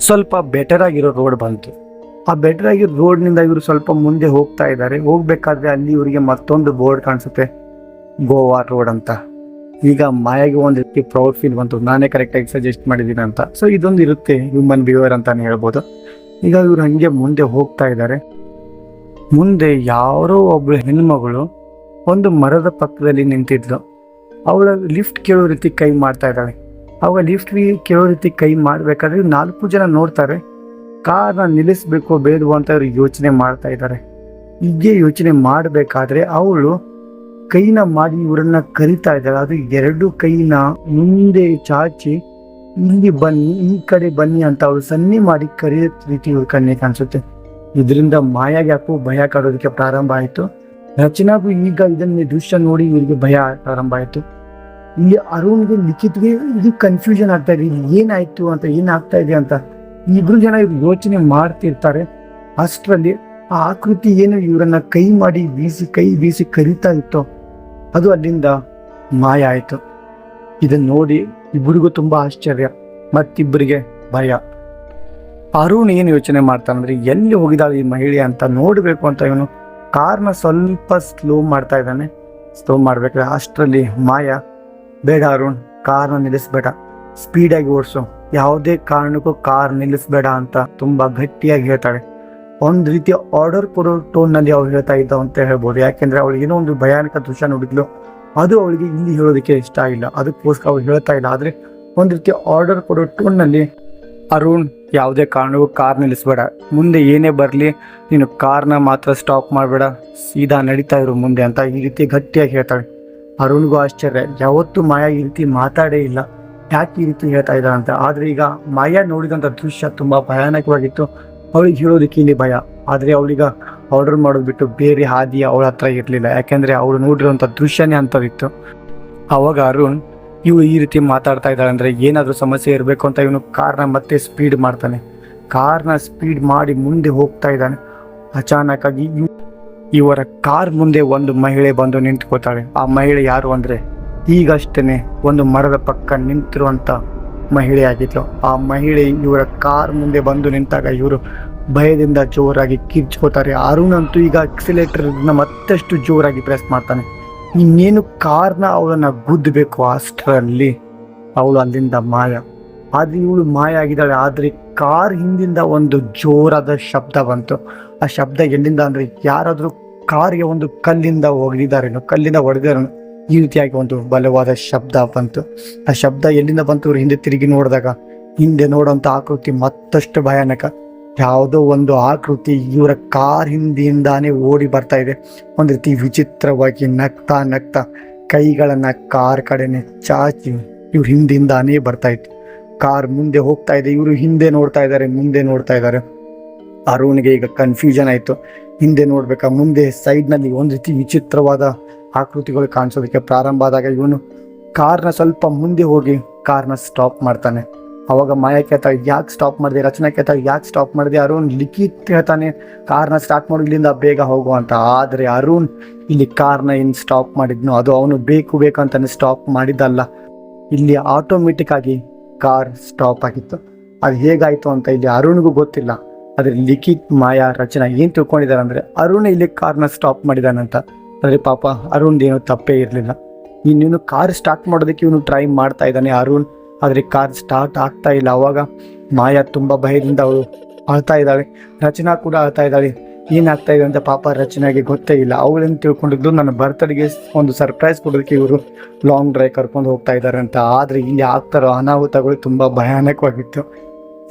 ಸ್ವಲ್ಪ ಬೆಟರ್ ಆಗಿರೋ ರೋಡ್ ಬಂತು. ಆ ಬೆಟರ್ ಆಗಿರೋ ರೋಡ್ನಿಂದ ಇವರು ಸ್ವಲ್ಪ ಮುಂದೆ ಹೋಗ್ತಾ ಇದ್ದಾರೆ. ಹೋಗ್ಬೇಕಾದ್ರೆ ಅಲ್ಲಿ ಇವರಿಗೆ ಮತ್ತೊಂದು ಬೋರ್ಡ್ ಕಾಣಿಸುತ್ತೆ. ಗೋವಾ ರೋಡ್ ಅಂತ. ಈಗ ಮಾಯಾಗೆ ಒಂದು ರೀತಿ ಪ್ರೌಡ್ ಫೀಲ್ ಬಂತು. ನಾನೇ ಕರೆಕ್ಟಾಗಿ ಸಜೆಸ್ಟ್ ಮಾಡಿದ್ದೀನಿ ಅಂತ. ಸೊ ಇದೊಂದು ಇರುತ್ತೆ ಹ್ಯೂಮನ್ ಬಿಹೇವಿಯರ್ ಅಂತಾನೆ ಹೇಳ್ಬೋದು. ಈಗ ಇವ್ರು ಹಂಗೆ ಮುಂದೆ ಹೋಗ್ತಾ ಇದ್ದಾರೆ. ಮುಂದೆ ಯಾರೋ ಒಬ್ಳು ಹೆಣ್ಮಗಳು ಒಂದು ಮರದ ಪಕ್ಕದಲ್ಲಿ ನಿಂತಿದ್ಲು. ಅವಳ ಲಿಫ್ಟ್ ಕೇಳೋ ರೀತಿ ಕೈ ಮಾಡ್ತಾ ಇದ್ದಾಳೆ. ಅವಾಗ ಲಿಫ್ಟ್ ಕೇಳೋ ರೀತಿ ಕೈ ಮಾಡಬೇಕಾದ್ರೆ ನಾಲ್ಕು ಜನ ನೋಡ್ತಾರೆ. ಕಾರ್ನ ನಿಲ್ಲಿಸಬೇಕು ಬೇಡವು ಅಂತ ಅವ್ರಿಗೆ ಯೋಚನೆ ಮಾಡ್ತಾ ಇದ್ದಾರೆ. ಹೀಗೆ ಯೋಚನೆ ಮಾಡಬೇಕಾದ್ರೆ ಅವಳು ಕೈನ ಮಾಡಿ ಇವರನ್ನ ಕರಿತಾ ಇದ್ದಾಳೆ. ಅದು ಎರಡು ಕೈನ ಮುಂದೆ ಚಾಚಿ ಇಲ್ಲಿ ಬನ್ನಿ, ಈ ಕಡೆ ಬನ್ನಿ ಅಂತ ಅವಳು ಸನ್ನಿ ಮಾಡಿ ಕರೆಯೋ ರೀತಿ ಇವ್ರ ಕಣ್ಣಿಗೆ ಕಾಣಿಸುತ್ತೆ. ಇದರಿಂದ ಮಾಯಾಗೆ ಯಾಕೋ ಭಯ ಕಾಡೋದಕ್ಕೆ ಪ್ರಾರಂಭ ಆಯಿತು. ರಚನಾಗೂ ಈಗ ಇದನ್ನ ದೃಶ್ಯ ನೋಡಿ ಇವರಿಗೆ ಭಯ ಪ್ರಾರಂಭ ಆಯಿತು. ಇಲ್ಲಿ ಅರುಣ್ಗೆ, ಲಿಖಿತ್ಗೆ ಇದು ಕನ್ಫ್ಯೂಷನ್ ಆಗ್ತಾ ಇದೆ. ಇಲ್ಲಿ ಏನಾಯ್ತು ಅಂತ, ಏನಾಗ್ತಾ ಇದೆ ಅಂತ ಇಬ್ರು ಜನ ಇವ್ರು ಯೋಚನೆ ಮಾಡ್ತಿರ್ತಾರೆ. ಅಷ್ಟರಲ್ಲಿ ಆ ಆಕೃತಿ ಏನು ಇವರನ್ನ ಕೈ ಮಾಡಿ ಬೀಸಿ, ಕೈ ಬೀಸಿ ಕರಿತಾ ಇತ್ತು, ಅದು ಅಲ್ಲಿಂದ ಮಾಯ ಆಯಿತು. ಇದನ್ನ ನೋಡಿ ಇಬ್ಬರಿಗೂ ತುಂಬಾ ಆಶ್ಚರ್ಯ ಮತ್ತಿಬ್ಬರಿಗೆ ಭಯ. ಅರುಣ್ ಏನು ಯೋಚನೆ ಮಾಡ್ತಾನಂದ್ರೆ, ಎಲ್ಲಿ ಹೋಗಿದಾಳೆ ಈ ಮಹಿಳೆ ಅಂತ ನೋಡಬೇಕು ಅಂತ ಇವನು ಕಾರ್ನ ಸ್ವಲ್ಪ ಸ್ಲೋ ಮಾಡ್ತಾ ಇದ್ದಾನೆ. ಸ್ಲೋ ಮಾಡ್ಬೇಕಾದ್ರೆ ಅಷ್ಟರಲ್ಲಿ ಮಾಯ ಬೇಡ ಅರುಣ್ ಕಾರ್ನ ನಿಲ್ಲಿಸ್ಬೇಡ. ಸ್ಪೀಡಾಗಿ ಓಡಿಸು. ಯಾವುದೇ ಕಾರಣಕ್ಕೂ ಕಾರ್ ನಿಲ್ಲಿಸ್ಬೇಡ ಅಂತ ತುಂಬಾ ಗಟ್ಟಿಯಾಗಿ ಹೇಳ್ತಾಳೆ. ಒಂದ್ ರೀತಿಯ ಆರ್ಡರ್ ಕೊಡೋ ಟೋನ್ನಲ್ಲಿ ಅವ್ಳು ಹೇಳ್ತಾ ಇದ್ದ ಅಂತ ಹೇಳ್ಬೋದು. ಯಾಕೆಂದ್ರೆ ಅವಳಿಗೆ ಏನೋ ಒಂದು ಭಯಾನಕ ದೃಶ್ಯ ನೋಡಿದ್ಲು. ಅದು ಅವಳಿಗೆ ಇಲ್ಲಿ ಹೇಳೋದಕ್ಕೆ ಇಷ್ಟ ಇಲ್ಲ. ಅದಕ್ಕೋಸ್ಕರ ಅವಳು ಹೇಳ್ತಾ ಇಲ್ಲ. ಆದರೆ ಒಂದು ರೀತಿಯ ಆರ್ಡರ್ ಕೊಡೋ ಟೋನ್ನಲ್ಲಿ ಅರುಣ್, ಯಾವುದೇ ಕಾರಣಕ್ಕೂ ಕಾರ್ ನಿಲ್ಲಿಸ್ಬೇಡ. ಮುಂದೆ ಏನೇ ಬರಲಿ, ನೀನು ಕಾರ್ನ ಮಾತ್ರ ಸ್ಟಾಪ್ ಮಾಡಬೇಡ. ಸೀದಾ ನಡೀತಾ ಇರು ಮುಂದೆ ಅಂತ ಈ ರೀತಿ ಗಟ್ಟಿಯಾಗಿ ಹೇಳ್ತಾಳೆ. ಅರುಣ್ಗೂ ಆಶ್ಚರ್ಯ. ಯಾವತ್ತೂ ಮಾಯಾ ಈ ರೀತಿ ಮಾತಾಡೇ ಇಲ್ಲ. ಯಾಕೆ ಈ ರೀತಿ ಹೇಳ್ತಾ ಇದ್ದಾಳೆ ಅಂತ. ಆದರೆ ಈಗ ಮಾಯಾ ನೋಡಿದಂಥ ದೃಶ್ಯ ತುಂಬ ಭಯಾನಕವಾಗಿತ್ತು. ಅವಳಿಗೆ ಹೇಳೋದಕ್ಕೆ ಇಲ್ಲಿ ಭಯ. ಆದರೆ ಅವಳೀಗ ಆರ್ಡರ್ ಮಾಡೋದು ಬಿಟ್ಟು ಬೇರೆ ಹಾದಿ ಅವಳ ಹತ್ರ ಇರಲಿಲ್ಲ. ಯಾಕೆಂದರೆ ಅವಳು ನೋಡಿರುವಂಥ ದೃಶ್ಯನೇ ಅಂಥದ್ದಿತ್ತು ಅವಾಗ ಅರುಣ್ ಇವು ಈ ರೀತಿ ಮಾತಾಡ್ತಾ ಇದ್ದಾಳೆ ಅಂದರೆ ಏನಾದರೂ ಸಮಸ್ಯೆ ಇರಬೇಕು ಅಂತ ಇವನು ಕಾರ್ನ ಮತ್ತೆ ಸ್ಪೀಡ್ ಮಾಡ್ತಾನೆ. ಕಾರ್ನ ಸ್ಪೀಡ್ ಮಾಡಿ ಮುಂದೆ ಹೋಗ್ತಾ ಇದ್ದಾನೆ. ಅಚಾನಕ್ ಆಗಿ ಇವ್- ಇವರ ಕಾರ್ ಮುಂದೆ ಒಂದು ಮಹಿಳೆ ಬಂದು ನಿಂತ್ಕೋತಾಳೆ. ಆ ಮಹಿಳೆ ಯಾರು ಅಂದ್ರೆ ಈಗಷ್ಟೇನೆ ಒಂದು ಮರದ ಪಕ್ಕ ನಿಂತಿರುವಂತ ಮಹಿಳೆ ಆಗಿದ್ಲು. ಆ ಮಹಿಳೆ ಇವರ ಕಾರ್ ಮುಂದೆ ಬಂದು ನಿಂತಾಗ ಇವರು ಭಯದಿಂದ ಜೋರಾಗಿ ಕಿರ್ಚ್ಕೋತಾರೆ. ಅರುಣ್ ಅಂತೂ ಈಗ ಆಕ್ಸಿಲೇಟರ್ ಮತ್ತಷ್ಟು ಜೋರಾಗಿ ಪ್ರೆಸ್ ಮಾಡ್ತಾನೆ. ಇನ್ನೇನು ಕಾರ್ನ ಅವಳನ್ನ ಗುದ್ದಬೇಕು ಅಷ್ಟರಲ್ಲಿ ಅವಳು ಅಲ್ಲಿಂದ ಮಾಯ. ಆದ್ರೆ ಇವಳು ಮಾಯ ಆಗಿದ್ದಾಳೆ, ಆದ್ರೆ ಕಾರ್ ಹಿಂದಿಂದ ಒಂದು ಜೋರಾದ ಶಬ್ದ ಬಂತು. ಆ ಶಬ್ದ ಎಲ್ಲಿಂದ ಅಂದ್ರೆ ಯಾರಾದ್ರೂ ಕಾರ್ಗೆ ಒಂದು ಕಲ್ಲಿಂದ ಹೊಡೆದಿದ್ದಾರೇನೋ ಕಲ್ಲಿಂದ ಹೊಡೆದಾರೇನೋ ಈ ರೀತಿಯಾಗಿ ಒಂದು ಬಲವಾದ ಶಬ್ದ ಬಂತು. ಆ ಶಬ್ದ ಎಲ್ಲಿಂದ ಬಂತು? ಇವ್ರು ಹಿಂದೆ ತಿರುಗಿ ನೋಡಿದಾಗ, ಹಿಂದೆ ನೋಡುವಂತ ಆಕೃತಿ ಮತ್ತಷ್ಟು ಭಯಾನಕ. ಯಾವುದೋ ಒಂದು ಆಕೃತಿ ಇವರ ಕಾರ್ ಹಿಂದಿಯಿಂದಾನೇ ಓಡಿ ಬರ್ತಾ ಇದೆ. ಒಂದು ರೀತಿ ವಿಚಿತ್ರವಾಗಿ ನಗ್ತಾ ನಗ್ತಾ ಕೈಗಳನ್ನು ಕಾರ್ ಕಡೆನೆ ಚಾಚಿ ಇವ್ರ ಹಿಂದಿಂದಾನೇ ಬರ್ತಾ ಇತ್ತು. ಕಾರ್ ಮುಂದೆ ಹೋಗ್ತಾ ಇದೆ. ಇವರು ಹಿಂದೆ ನೋಡ್ತಾ ಇದ್ದಾರೆ, ಮುಂದೆ ನೋಡ್ತಾ ಇದ್ದಾರೆ. ಅರುಣ್ಗೆ ಈಗ ಕನ್ಫ್ಯೂಷನ್ ಆಯಿತು. ಹಿಂದೆ ನೋಡ್ಬೇಕಾ, ಮುಂದೆ ಸೈಡ್ನಲ್ಲಿ ಒಂದು ರೀತಿ ವಿಚಿತ್ರವಾದ ಆಕೃತಿಗಳು ಕಾಣಿಸೋದಕ್ಕೆ ಪ್ರಾರಂಭ ಆದಾಗ ಇವನು ಕಾರ್ನ ಸ್ವಲ್ಪ ಮುಂದೆ ಹೋಗಿ ಕಾರ್ನ ಸ್ಟಾಪ್ ಮಾಡ್ತಾನೆ. ಅವಾಗ ಮಾಯ ಕೇಳ್ತಾಳೆ ಯಾಕೆ ಸ್ಟಾಪ್ ಮಾಡಿದೆ, ರಚನಾ ಕೇಳ್ತಾಳೆ ಯಾಕೆ ಸ್ಟಾಪ್ ಮಾಡಿದೆ, ಅರುಣ್ ಲಿಖಿತ್ ಹೇಳ್ತಾನೆ, ಕಾರ್ನ ಸ್ಟಾರ್ಟ್ ಮಾಡೋ, ಇಲ್ಲಿಂದ ಬೇಗ ಹೋಗು ಅಂತ. ಆದ್ರೆ ಅರುಣ್ ಇಲ್ಲಿ ಕಾರ್ನ ಇನ್ ಸ್ಟಾಪ್ ಮಾಡಿದ್ನು. ಅದು ಅವನು ಬೇಕು ಬೇಕು ಅಂತಾನೆ ಸ್ಟಾಪ್ ಮಾಡಿದ್ದಲ್ಲ. ಇಲ್ಲಿ ಆಟೋಮೆಟಿಕ್ ಆಗಿ ಕಾರ್ ಸ್ಟಾಪ್ ಆಗಿತ್ತು. ಅದು ಹೇಗಾಯಿತು ಅಂತ ಇಲ್ಲಿ ಅರುಣ್ಗೂ ಗೊತ್ತಿಲ್ಲ. ಆದ್ರೆ ಲಿಖಿತ್, ಮಾಯಾ, ರಚನಾ ಏನು ತಿಳ್ಕೊಂಡಿದ್ದಾರೆ ಅಂದ್ರೆ ಅರುಣ್ ಇಲ್ಲಿ ಕಾರ್ನ ಸ್ಟಾಪ್ ಮಾಡಿದಾನಂತ ಆದ್ರೆ ಪಾಪ ಏನು ತಪ್ಪೇ ಇರಲಿಲ್ಲ. ಇನ್ನೇನು ಕಾರ್ ಸ್ಟಾರ್ಟ್ ಮಾಡೋದಕ್ಕೆ ಇವನು ಟ್ರೈ ಮಾಡ್ತಾ ಇದ್ದಾನೆ ಅರುಣ್. ಆದ್ರೆ ಕಾರ್ ಸ್ಟಾರ್ಟ್ ಆಗ್ತಾ ಇಲ್ಲ. ಅವಾಗ ಮಾಯಾ ತುಂಬ ಭಯದಿಂದ ಅವಳು ಅಳ್ತಾ ಇದ್ದಾಳೆ. ರಚನಾ ಕೂಡ ಅಳ್ತಾ ಇದ್ದಾಳೆ. ಏನಾಗ್ತಾ ಇದೆ ಅಂತ ಪಾಪ ರಚನೆಗೆ ಗೊತ್ತೇ ಇಲ್ಲ. ಅವಳೇನು ತಿಳ್ಕೊಂಡಿದ್ದು ನನ್ನ ಬರ್ತಡೆಗೆ ಒಂದು ಸರ್ಪ್ರೈಸ್ ಕೊಡೋದಕ್ಕೆ ಇವರು ಲಾಂಗ್ ಡ್ರೈವ್ ಕರ್ಕೊಂಡು ಹೋಗ್ತಾ ಇದ್ದಾರೆ ಅಂತ. ಆದರೆ ಇಲ್ಲಿ ಆಗ್ತಾರೋ ಅನಾಹುತಗಳು ತುಂಬ ಭಯಾನಕವಾಗಿತ್ತು.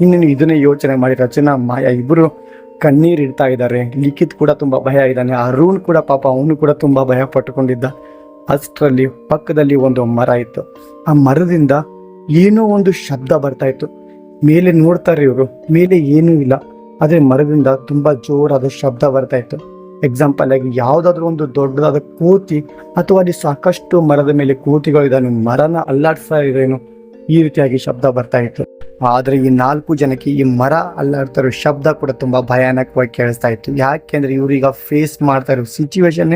ಇನ್ನೇನು ಇದನ್ನೇ ಯೋಚನೆ ಮಾಡಿ. ರಚನಾ, ಮಾಯಾ ಇಬ್ಬರು ಕಣ್ಣೀರು ಇಡ್ತಾ ಇದ್ದಾರೆ. ಲಿಖಿತ್ ಕೂಡ ತುಂಬ ಭಯ ಇದ್ದಾನೆ. ಅರುಣ್ ಕೂಡ ಪಾಪ ಅವನು ಕೂಡ ತುಂಬ ಭಯ ಪಟ್ಟುಕೊಂಡಿದ್ದ ಅಷ್ಟರಲ್ಲಿ ಪಕ್ಕದಲ್ಲಿ ಒಂದು ಮರ ಇತ್ತು. ಆ ಮರದಿಂದ ಏನೋ ಒಂದು ಶಬ್ದ ಬರ್ತಾ ಇತ್ತು. ಮೇಲೆ ನೋಡ್ತಾರೆ ಇವರು. ಮೇಲೆ ಏನೂ ಇಲ್ಲ. ಆದ್ರೆ ಮರದಿಂದ ತುಂಬಾ ಜೋರಾದ ಶಬ್ದ ಬರ್ತಾ ಇತ್ತು. ಎಕ್ಸಾಂಪಲ್ ಆಗಿ ಯಾವುದಾದ್ರೂ ಒಂದು ದೊಡ್ಡದಾದ ಕೋತಿ ಅಥವಾ ಅಲ್ಲಿ ಸಾಕಷ್ಟು ಮರದ ಮೇಲೆ ಕೋತಿಗಳಿದಾನು ಮರನ ಅಲ್ಲಾಡ್ಸ್ತಾ ಇದೇನು ಈ ರೀತಿಯಾಗಿ ಶಬ್ದ ಬರ್ತಾ ಇತ್ತು. ಆದ್ರೆ ಈ ನಾಲ್ಕು ಜನಕ್ಕೆ ಈ ಮರ ಅಲ್ಲಾಡ್ತಾರೋ ಶಬ್ದ ಕೂಡ ತುಂಬಾ ಭಯಾನಕವಾಗಿ ಕೇಳಿಸ್ತಾ ಇತ್ತು. ಯಾಕೆಂದ್ರೆ ಇವ್ರೀಗ ಫೇಸ್ ಮಾಡ್ತಾ ಇರೋ ಸಿಚುವೇಶನ್